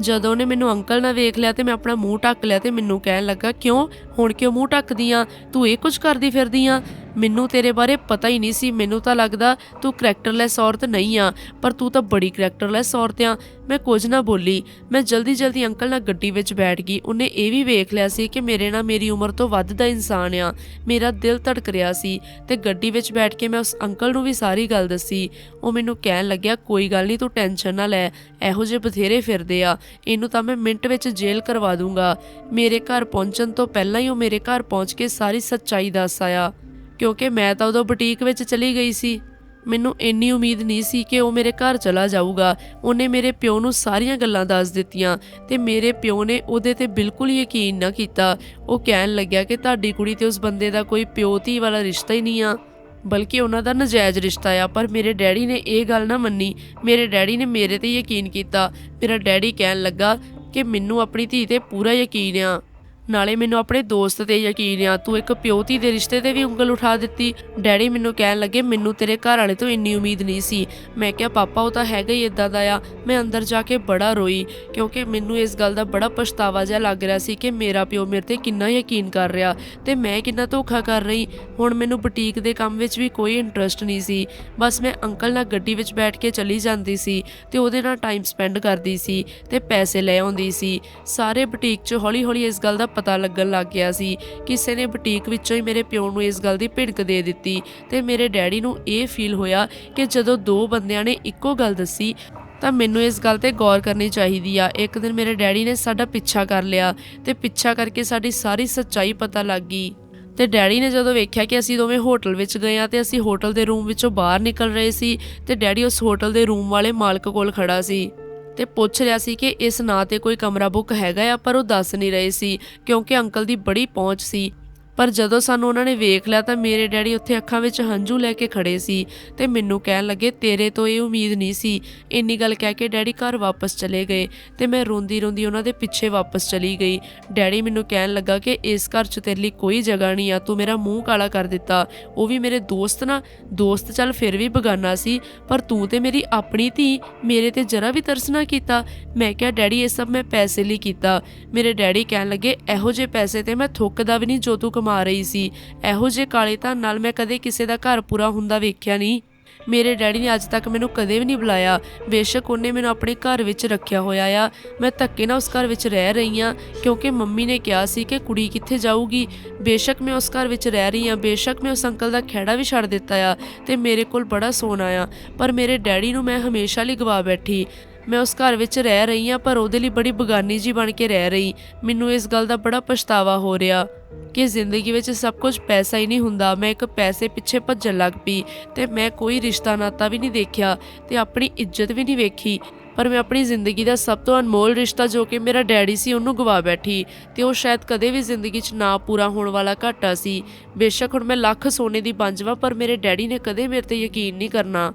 ਜਦੋਂ ਉਹਨੇ ਮੈਨੂੰ ਅੰਕਲ ਨਾਲ ਵੇਖ ਲਿਆ ਤੇ ਮੈਂ ਆਪਣਾ ਮੂੰਹ ਢੱਕ ਲਿਆ ਤੇ ਮੈਨੂੰ ਕਹਿਣ ਲੱਗਾ, ਕਿਉਂ? ਹੁਣ ਕਿਉਂ ਮੂੰਹ ਢੱਕਦੀ ਆ ਤੂੰ ਇਹ ਕੁਝ ਕਰਦੀ ਫਿਰਦੀ ਆ ਮੈਨੂੰ ਤੇਰੇ ਬਾਰੇ ਪਤਾ ਹੀ ਨਹੀਂ ਸੀ। ਮੈਨੂੰ ਤਾਂ ਲੱਗਦਾ ਤੂੰ ਕਰੈਕਟਰਲੈਸ ਔਰਤ ਨਹੀਂ ਆ, ਪਰ ਤੂੰ ਤਾਂ ਬੜੀ ਕਰੈਕਟਰਲੈਸ ਔਰਤ ਆ। ਮੈਂ ਕੁਝ ਨਾ ਬੋਲੀ। ਮੈਂ ਜਲਦੀ ਜਲਦੀ ਅੰਕਲ ਨਾਲ ਗੱਡੀ ਵਿੱਚ ਬੈਠ ਗਈ। ਉਹਨੇ ਇਹ ਵੀ ਵੇਖ ਲਿਆ ਸੀ ਕਿ ਮੇਰੇ ਨਾਲ ਮੇਰੀ ਉਮਰ ਤੋਂ ਵੱਧ ਦਾ ਇਨਸਾਨ ਆ। ਮੇਰਾ ਦਿਲ ਧੜਕ ਰਿਹਾ ਸੀ ਤੇ ਗੱਡੀ ਵਿੱਚ ਬੈਠ ਕੇ ਮੈਂ ਉਸ ਅੰਕਲ ਨੂੰ ਵੀ ਸਾਰੀ ਗੱਲ ਦੱਸੀ। ਉਹ ਮੈਨੂੰ ਕਹਿਣ ਲੱਗਿਆ, ਕੋਈ ਗੱਲ ਨਹੀਂ, ਤੂੰ ਟੈਨਸ਼ਨ ਨਾ ਲੈ। ਇਹੋ ਜਿਹੇ ਬਥੇਰੇ ਫਿਰਦੇ ਆ। ਇਹਨੂੰ ਤਾਂ ਮੈਂ ਮਿੰਟ ਵਿੱਚ ਜੇਲ੍ਹ ਕਰਵਾ ਦੂੰਗਾ। ਮੇਰੇ ਘਰ ਪਹੁੰਚਣ ਤੋਂ ਪਹਿਲਾਂ ਹੀ ਉਹ ਮੇਰੇ ਘਰ ਪਹੁੰਚ ਕੇ ਸਾਰੀ ਸੱਚਾਈ ਦੱਸ ਆਇਆ। ਕਿਉਂਕਿ ਮੈਂ ਤਾਂ ਉਦੋਂ ਬੁਟੀਕ ਵਿੱਚ ਚਲੀ ਗਈ ਸੀ। ਮੈਨੂੰ ਇੰਨੀ ਉਮੀਦ ਨਹੀਂ ਸੀ ਕਿ ਉਹ ਮੇਰੇ ਘਰ ਚਲਾ ਜਾਊਗਾ। ਉਹਨੇ ਮੇਰੇ ਪਿਓ ਨੂੰ ਸਾਰੀਆਂ ਗੱਲਾਂ ਦੱਸ ਦਿੱਤੀਆਂ ਤੇ ਮੇਰੇ ਪਿਓ ਨੇ ਉਹਦੇ ਤੇ ਬਿਲਕੁਲ ਯਕੀਨ ਨਾ ਕੀਤਾ। ਉਹ ਕਹਿਣ ਲੱਗਿਆ ਕਿ ਤੁਹਾਡੀ ਕੁੜੀ ਤੇ ਉਸ ਬੰਦੇ ਦਾ ਕੋਈ ਪਿਓ ਧੀ ਵਾਲਾ ਰਿਸ਼ਤਾ ਹੀ ਨਹੀਂ ਆ। ਬਲਕਿ ਉਹਨਾਂ ਦਾ ਨਜਾਇਜ਼ ਰਿਸ਼ਤਾ ਆ। ਪਰ ਮੇਰੇ ਡੈਡੀ ਨੇ ਇਹ ਗੱਲ ਨਾ ਮੰਨੀ। ਮੇਰੇ ਡੈਡੀ ਨੇ ਮੇਰੇ ਤੇ ਯਕੀਨ ਕੀਤਾ। ਮੇਰਾ ਡੈਡੀ ਕਹਿਣ ਲੱਗਾ ਕਿ ਮੈਨੂੰ ਆਪਣੀ ਧੀ ਤੇ ਪੂਰਾ ਯਕੀਨ ਆ। ਨਾਲੇ ਮੈਨੂੰ ਆਪਣੇ ਦੋਸਤ ਤੇ ਯਕੀਨ ਆ, ਤੂੰ ਇੱਕ ਪਿਓ ਧੀ ਦੇ ਰਿਸ਼ਤੇ ਤੇ ਵੀ ਉਂਗਲ ਉਠਾ ਦਿੱਤੀ। ਡੈਡੀ ਮੈਨੂੰ ਕਹਿਣ ਲੱਗੇ, ਮੈਨੂੰ ਤੇਰੇ ਘਰ ਵਾਲੇ ਤੋਂ ਇੰਨੀ ਉਮੀਦ ਨਹੀਂ ਸੀ। ਮੈਂ ਕਿਹਾ, ਪਾਪਾ, ਉਹ ਤਾਂ ਹੈਗਾ ਹੀ ਇਦਾਂ ਦਾ ਆ। ਮੈਂ ਅੰਦਰ ਜਾ ਕੇ ਬੜਾ ਰੋਈ, ਕਿਉਂਕਿ ਮੈਨੂੰ ਇਸ ਗੱਲ ਦਾ ਬੜਾ ਪਛਤਾਵਾ ਜਿਹਾ ਲੱਗ ਰਿਹਾ ਸੀ ਕਿ ਮੇਰਾ ਪਿਓ ਮੇਰੇ ਤੇ ਕਿੰਨਾ ਯਕੀਨ ਕਰ ਰਿਹਾ ਤੇ ਮੈਂ ਕਿੰਨਾ ਧੋਖਾ ਕਰ ਰਹੀ। ਹੁਣ ਮੈਨੂੰ ਬੁਟੀਕ ਦੇ ਕੰਮ ਵਿੱਚ ਵੀ ਕੋਈ ਇੰਟਰਸਟ ਨਹੀਂ ਸੀ। ਬਸ ਮੈਂ ਅੰਕਲ ਨਾਲ ਗੱਡੀ ਵਿੱਚ ਬੈਠ ਕੇ ਚਲੀ ਜਾਂਦੀ ਸੀ ਤੇ ਉਹਦੇ ਨਾਲ ਟਾਈਮ ਸਪੈਂਡ ਕਰਦੀ ਸੀ ਤੇ ਪੈਸੇ ਲੈ ਆਉਂਦੀ ਸੀ। ਸਾਰੇ ਬੁਟੀਕ 'ਚ ਹੌਲੀ-ਹੌਲੀ ਇਸ ਗੱਲ ਦਾ ਪਤਾ ਲੱਗਣ ਲੱਗ ਗਿਆ ਸੀ ਕਿਸੇ ਨੇ ਬੁਟੀਕ ਵਿੱਚੋਂ ਹੀ ਮੇਰੇ ਪਿਓ ਨੂੰ ਇਸ ਗੱਲ ਦੀ ਭਿੜਕ ਦੇ ਦਿੱਤੀ ਤੇ ਮੇਰੇ ਡੈਡੀ ਨੂੰ ਇਹ ਫੀਲ ਹੋਇਆ ਕਿ ਜਦੋਂ ਦੋ ਬੰਦਿਆਂ ਨੇ ਇੱਕੋ ਗੱਲ ਦੱਸੀ, ਤਾਂ ਮੈਨੂੰ ਇਸ ਗੱਲ ਤੇ ਗੌਰ ਕਰਨੀ ਚਾਹੀਦੀ ਆ। ਇੱਕ ਦਿਨ ਮੇਰੇ ਡੈਡੀ ਨੇ ਸਾਡਾ ਪਿੱਛਾ ਕਰ ਲਿਆ ਤੇ ਪਿੱਛਾ ਕਰਕੇ ਸਾਡੀ ਸਾਰੀ ਸੱਚਾਈ ਪਤਾ ਲੱਗ ਗਈ। ਤੇ ਡੈਡੀ ਨੇ ਜਦੋਂ ਵੇਖਿਆ ਕਿ ਅਸੀਂ ਦੋਵੇਂ ਹੋਟਲ ਵਿੱਚ ਗਏ ਆ ਤੇ ਅਸੀਂ ਹੋਟਲ ਦੇ ਰੂਮ ਵਿੱਚੋਂ ਬਾਹਰ ਨਿਕਲ ਰਹੇ ਸੀ ਤੇ ਡੈਡੀ ਉਸ ਹੋਟਲ ਦੇ ਰੂਮ ਵਾਲੇ ਮਾਲਕ ਕੋਲ ਖੜਾ ਸੀ। ਤੇ ਪੁੱਛ ਰਿਹਾ ਸੀ ਕਿ ਇਸ ਨਾਂ ਤੇ ਕੋਈ ਕਮਰਾ ਬੁੱਕ ਹੈਗਾ ਆ, ਪਰ ਉਹ ਦੱਸ ਨਹੀਂ ਰਹੇ ਸੀ, ਕਿਉਂਕਿ ਅੰਕਲ ਦੀ ਬੜੀ ਪਹੁੰਚ ਸੀ। ਪਰ ਜਦੋਂ ਸਾਨੂੰ ਉਹਨਾਂ ਨੇ ਵੇਖ ਲਿਆ ਤਾਂ ਮੇਰੇ ਡੈਡੀ ਉੱਥੇ ਅੱਖਾਂ ਵਿੱਚ ਹੰਝੂ ਲੈ ਕੇ ਖੜੇ ਸੀ ਤੇ ਮੈਨੂੰ ਕਹਿਣ ਲੱਗੇ, ਤੇਰੇ ਤੋਂ ਇਹ ਉਮੀਦ ਨਹੀਂ ਸੀ। ਇੰਨੀ ਗੱਲ ਕਹਿ ਕੇ ਡੈਡੀ ਘਰ ਵਾਪਸ ਚਲੇ ਗਏ ਤੇ ਮੈਂ ਰੋਂਦੀ ਰੋਂਦੀ ਉਹਨਾਂ ਦੇ ਪਿੱਛੇ ਵਾਪਸ ਚਲੀ ਗਈ। ਡੈਡੀ ਮੈਨੂੰ ਕਹਿਣ ਲੱਗਾ ਕਿ ਇਸ ਘਰ 'ਚ ਤੇਰੇ ਲਈ ਕੋਈ ਜਗ੍ਹਾ ਨਹੀਂ ਆ, ਤੂੰ ਮੇਰਾ ਮੂੰਹ ਕਾਲਾ ਕਰ ਦਿੱਤਾ। ਉਹ ਵੀ ਮੇਰੇ ਦੋਸਤ ਨਾ, ਦੋਸਤ ਚੱਲ ਫਿਰ ਵੀ ਬਗਾਨਾ ਸੀ, ਪਰ ਤੂੰ ਤੇ ਮੇਰੀ ਆਪਣੀ ਧੀ, ਮੇਰੇ ਤੇ ਜਰਾ ਵੀ ਤਰਸ ਨਾ ਕੀਤਾ। ਮੈਂ ਕਿਹਾ, ਡੈਡੀ, ਇਹ ਸਭ ਮੈਂ ਪੈਸੇ ਲਈ ਕੀਤਾ। ਮੇਰੇ ਡੈਡੀ ਕਹਿਣ ਲੱਗੇ, ਇਹੋ ਜਿਹੇ ਪੈਸੇ ਤੇ ਮੈਂ ਥੁੱਕਦਾ ਵੀ ਨਹੀਂ ਜੋ ਤੂੰ ਕਮਾ ਰਹੀ ਸੀ। ਇਹੋ ਜਿਹੇ ਕਾਲੇ ਧਨ ਨਾਲ ਮੈਂ ਕਦੇ ਕਿਸੇ ਦਾ ਘਰ ਪੂਰਾ ਹੁੰਦਾ ਵੇਖਿਆ ਨਹੀਂ। ਮੇਰੇ ਡੈਡੀ ਨੇ ਅੱਜ ਤੱਕ ਮੈਨੂੰ ਕਦੇ ਵੀ ਨਹੀਂ ਬੁਲਾਇਆ। ਬੇਸ਼ੱਕ ਉਹਨੇ ਮੈਨੂੰ ਆਪਣੇ ਘਰ ਵਿੱਚ ਰੱਖਿਆ ਹੋਇਆ ਆ। ਮੈਂ ਧੱਕੇ ਨਾਲ ਉਸ ਘਰ ਵਿੱਚ ਰਹਿ ਰਹੀ ਆ ਕਿਉਂਕਿ ਮੰਮੀ ਨੇ ਕਿਹਾ ਸੀ ਕਿ ਕੁੜੀ ਕਿੱਥੇ ਜਾਊਗੀ। ਬੇਸ਼ੱਕ ਮੈਂ ਉਸ ਘਰ ਵਿੱਚ ਰਹਿ ਰਹੀ ਆ ਬੇਸ਼ੱਕ ਮੈਂ ਉਸ ਅੰਕਲ ਦਾ ਖਹਿੜਾ ਵੀ ਛੱਡ ਦਿੱਤਾ ਆ ਤੇ ਮੇਰੇ ਕੋਲ ਬੜਾ ਸੋਨਾ ਆ। ਪਰ ਮੇਰੇ ਡੈਡੀ ਨੂੰ ਮੈਂ ਹਮੇਸ਼ਾ ਲਈ ਗਵਾ ਬੈਠੀ। ਮੈਂ ਉਸ ਘਰ ਵਿੱਚ ਰਹਿ ਰਹੀ ਹਾਂ, ਪਰ ਉਹਦੇ ਲਈ ਬੜੀ ਬਗਾਨੀ ਜੀ ਬਣ ਕੇ ਰਹਿ ਰਹੀ। ਮੈਨੂੰ ਇਸ ਗੱਲ ਦਾ ਬੜਾ ਪਛਤਾਵਾ ਹੋ ਰਿਹਾ ਕਿ ਜ਼ਿੰਦਗੀ ਵਿੱਚ ਸਭ ਕੁਝ ਪੈਸਾ ਹੀ ਨਹੀਂ ਹੁੰਦਾ। ਮੈਂ ਇੱਕ ਪੈਸੇ ਪਿੱਛੇ ਭੱਜਣ ਲੱਗ ਪਈ ਤੇ ਮੈਂ ਕੋਈ ਰਿਸ਼ਤਾ ਨਾਤਾ ਵੀ ਨਹੀਂ ਦੇਖਿਆ ਤੇ ਆਪਣੀ ਇੱਜ਼ਤ ਵੀ ਨਹੀਂ ਵੇਖੀ। ਪਰ ਮੈਂ ਆਪਣੀ ਜ਼ਿੰਦਗੀ ਦਾ ਸਭ ਤੋਂ ਅਨਮੋਲ ਰਿਸ਼ਤਾ ਜੋ ਕਿ ਮੇਰਾ ਡੈਡੀ ਸੀ, ਉਹਨੂੰ ਗਵਾ ਬੈਠੀ ਤੇ ਉਹ ਸ਼ਾਇਦ ਕਦੇ ਵੀ ਜ਼ਿੰਦਗੀ 'ਚ ਨਾ ਪੂਰਾ ਹੋਣ ਵਾਲਾ ਘਾਟਾ ਸੀ। ਬੇਸ਼ੱਕ ਹੁਣ ਮੈਂ ਲੱਖ ਸੋਨੇ ਦੀ ਬੰਜਵਾ ਪਰ ਮੇਰੇ ਡੈਡੀ ਨੇ ਕਦੇ ਮੇਰੇ ਤੇ ਯਕੀਨ ਨਹੀਂ ਕਰਨਾ।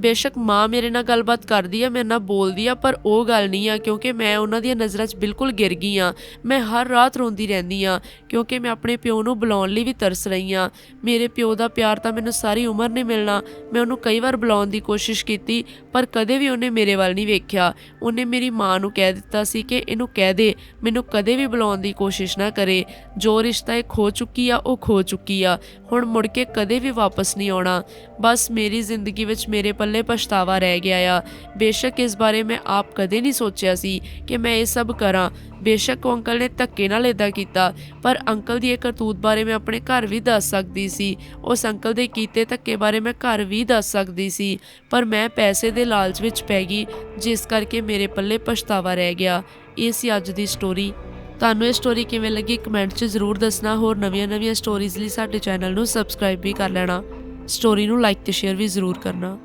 ਬੇਸ਼ੱਕ ਮਾਂ ਮੇਰੇ ਨਾਲ ਗੱਲਬਾਤ ਕਰਦੀ ਆ, ਮੇਰੇ ਨਾਲ ਬੋਲਦੀ ਆ, ਪਰ ਉਹ ਗੱਲ ਨਹੀਂ ਆ, ਕਿਉਂਕਿ ਮੈਂ ਉਹਨਾਂ ਦੀਆਂ ਨਜ਼ਰਾਂ 'ਚ ਬਿਲਕੁਲ ਗਿਰ ਗਈ ਆ। ਮੈਂ ਹਰ ਰਾਤ ਰੋਂਦੀ ਰਹਿੰਦੀ ਆ, ਕਿਉਂਕਿ ਮੈਂ ਆਪਣੇ ਪਿਓ ਨੂੰ ਬੁਲਾਉਣ ਲਈ ਵੀ ਤਰਸ ਰਹੀ ਆ। ਮੇਰੇ ਪਿਓ ਦਾ ਪਿਆਰ ਤਾਂ ਮੈਨੂੰ ਸਾਰੀ ਉਮਰ ਨਹੀਂ ਮਿਲਣਾ। ਮੈਂ ਉਹਨੂੰ ਕਈ ਵਾਰ ਬੁਲਾਉਣ ਦੀ ਕੋਸ਼ਿਸ਼ ਕੀਤੀ, ਪਰ ਕਦੇ ਵੀ ਉਹਨੇ ਮੇਰੇ ਵੱਲ ਨਹੀਂ ਵੇਖਿਆ। ਉਹਨੇ ਮੇਰੀ ਮਾਂ ਨੂੰ ਕਹਿ ਦਿੱਤਾ ਸੀ ਕਿ ਇਹਨੂੰ ਕਹਿ ਦੇ, ਮੈਨੂੰ ਕਦੇ ਵੀ ਬੁਲਾਉਣ ਦੀ ਕੋਸ਼ਿਸ਼ ਨਾ ਕਰੇ। ਜੋ ਰਿਸ਼ਤਾ ਇਹ ਖੋ ਚੁੱਕੀ ਆ, ਉਹ ਖੋ ਚੁੱਕੀ ਆ। ਹੁਣ ਮੁੜ ਕੇ ਕਦੇ ਵੀ ਵਾਪਸ ਨਹੀਂ ਆਉਣਾ। ਬਸ ਮੇਰੀ ਜ਼ਿੰਦਗੀ ਵਿੱਚ ਮੇਰੇ ਪਲ ਪੱਲੇ ਪਛਤਾਵਾ ਰਹਿ ਗਿਆ ਆ। ਬੇਸ਼ੱਕ ਇਸ ਬਾਰੇ ਮੈਂ ਆਪ ਕਦੇ ਨਹੀਂ ਸੋਚਿਆ ਸੀ ਕਿ ਮੈਂ ਇਹ ਸਭ ਕਰਾਂ। ਬੇਸ਼ੱਕ ਉਹ ਅੰਕਲ ਨੇ ਧੱਕੇ ਨਾਲ ਇਦਾਂ ਕੀਤਾ, ਪਰ ਅੰਕਲ ਦੀ ਇਹ ਕਰਤੂਤ ਬਾਰੇ ਮੈਂ ਆਪਣੇ ਘਰ ਵੀ ਦੱਸ ਸਕਦੀ ਸੀ। ਉਸ ਅੰਕਲ ਦੇ ਕੀਤੇ ਧੱਕੇ ਬਾਰੇ ਮੈਂ ਘਰ ਵੀ ਦੱਸ ਸਕਦੀ ਸੀ, ਪਰ ਮੈਂ ਪੈਸੇ ਦੇ ਲਾਲਚ ਵਿੱਚ ਪੈ ਗਈ, ਜਿਸ ਕਰਕੇ ਮੇਰੇ ਪੱਲੇ ਪਛਤਾਵਾ ਰਹਿ ਗਿਆ। ਇਹ ਸੀ ਅੱਜ ਦੀ ਸਟੋਰੀ ਤੁਹਾਨੂੰ ਇਹ ਸਟੋਰੀ ਕਿਵੇਂ ਲੱਗੀ ਕਮੈਂਟ 'ਚ ਜ਼ਰੂਰ ਦੱਸਣਾ। ਹੋਰ ਨਵੀਆਂ-ਨਵੀਆਂ ਸਟੋਰੀਜ਼ ਲਈ ਸਾਡੇ ਚੈਨਲ ਨੂੰ ਸਬਸਕ੍ਰਾਈਬ ਵੀ ਕਰ ਲੈਣਾ। ਸਟੋਰੀ ਨੂੰ ਲਾਈਕ ਤੇ ਸ਼ੇਅਰ ਵੀ ਜ਼ਰੂਰ ਕਰਨਾ।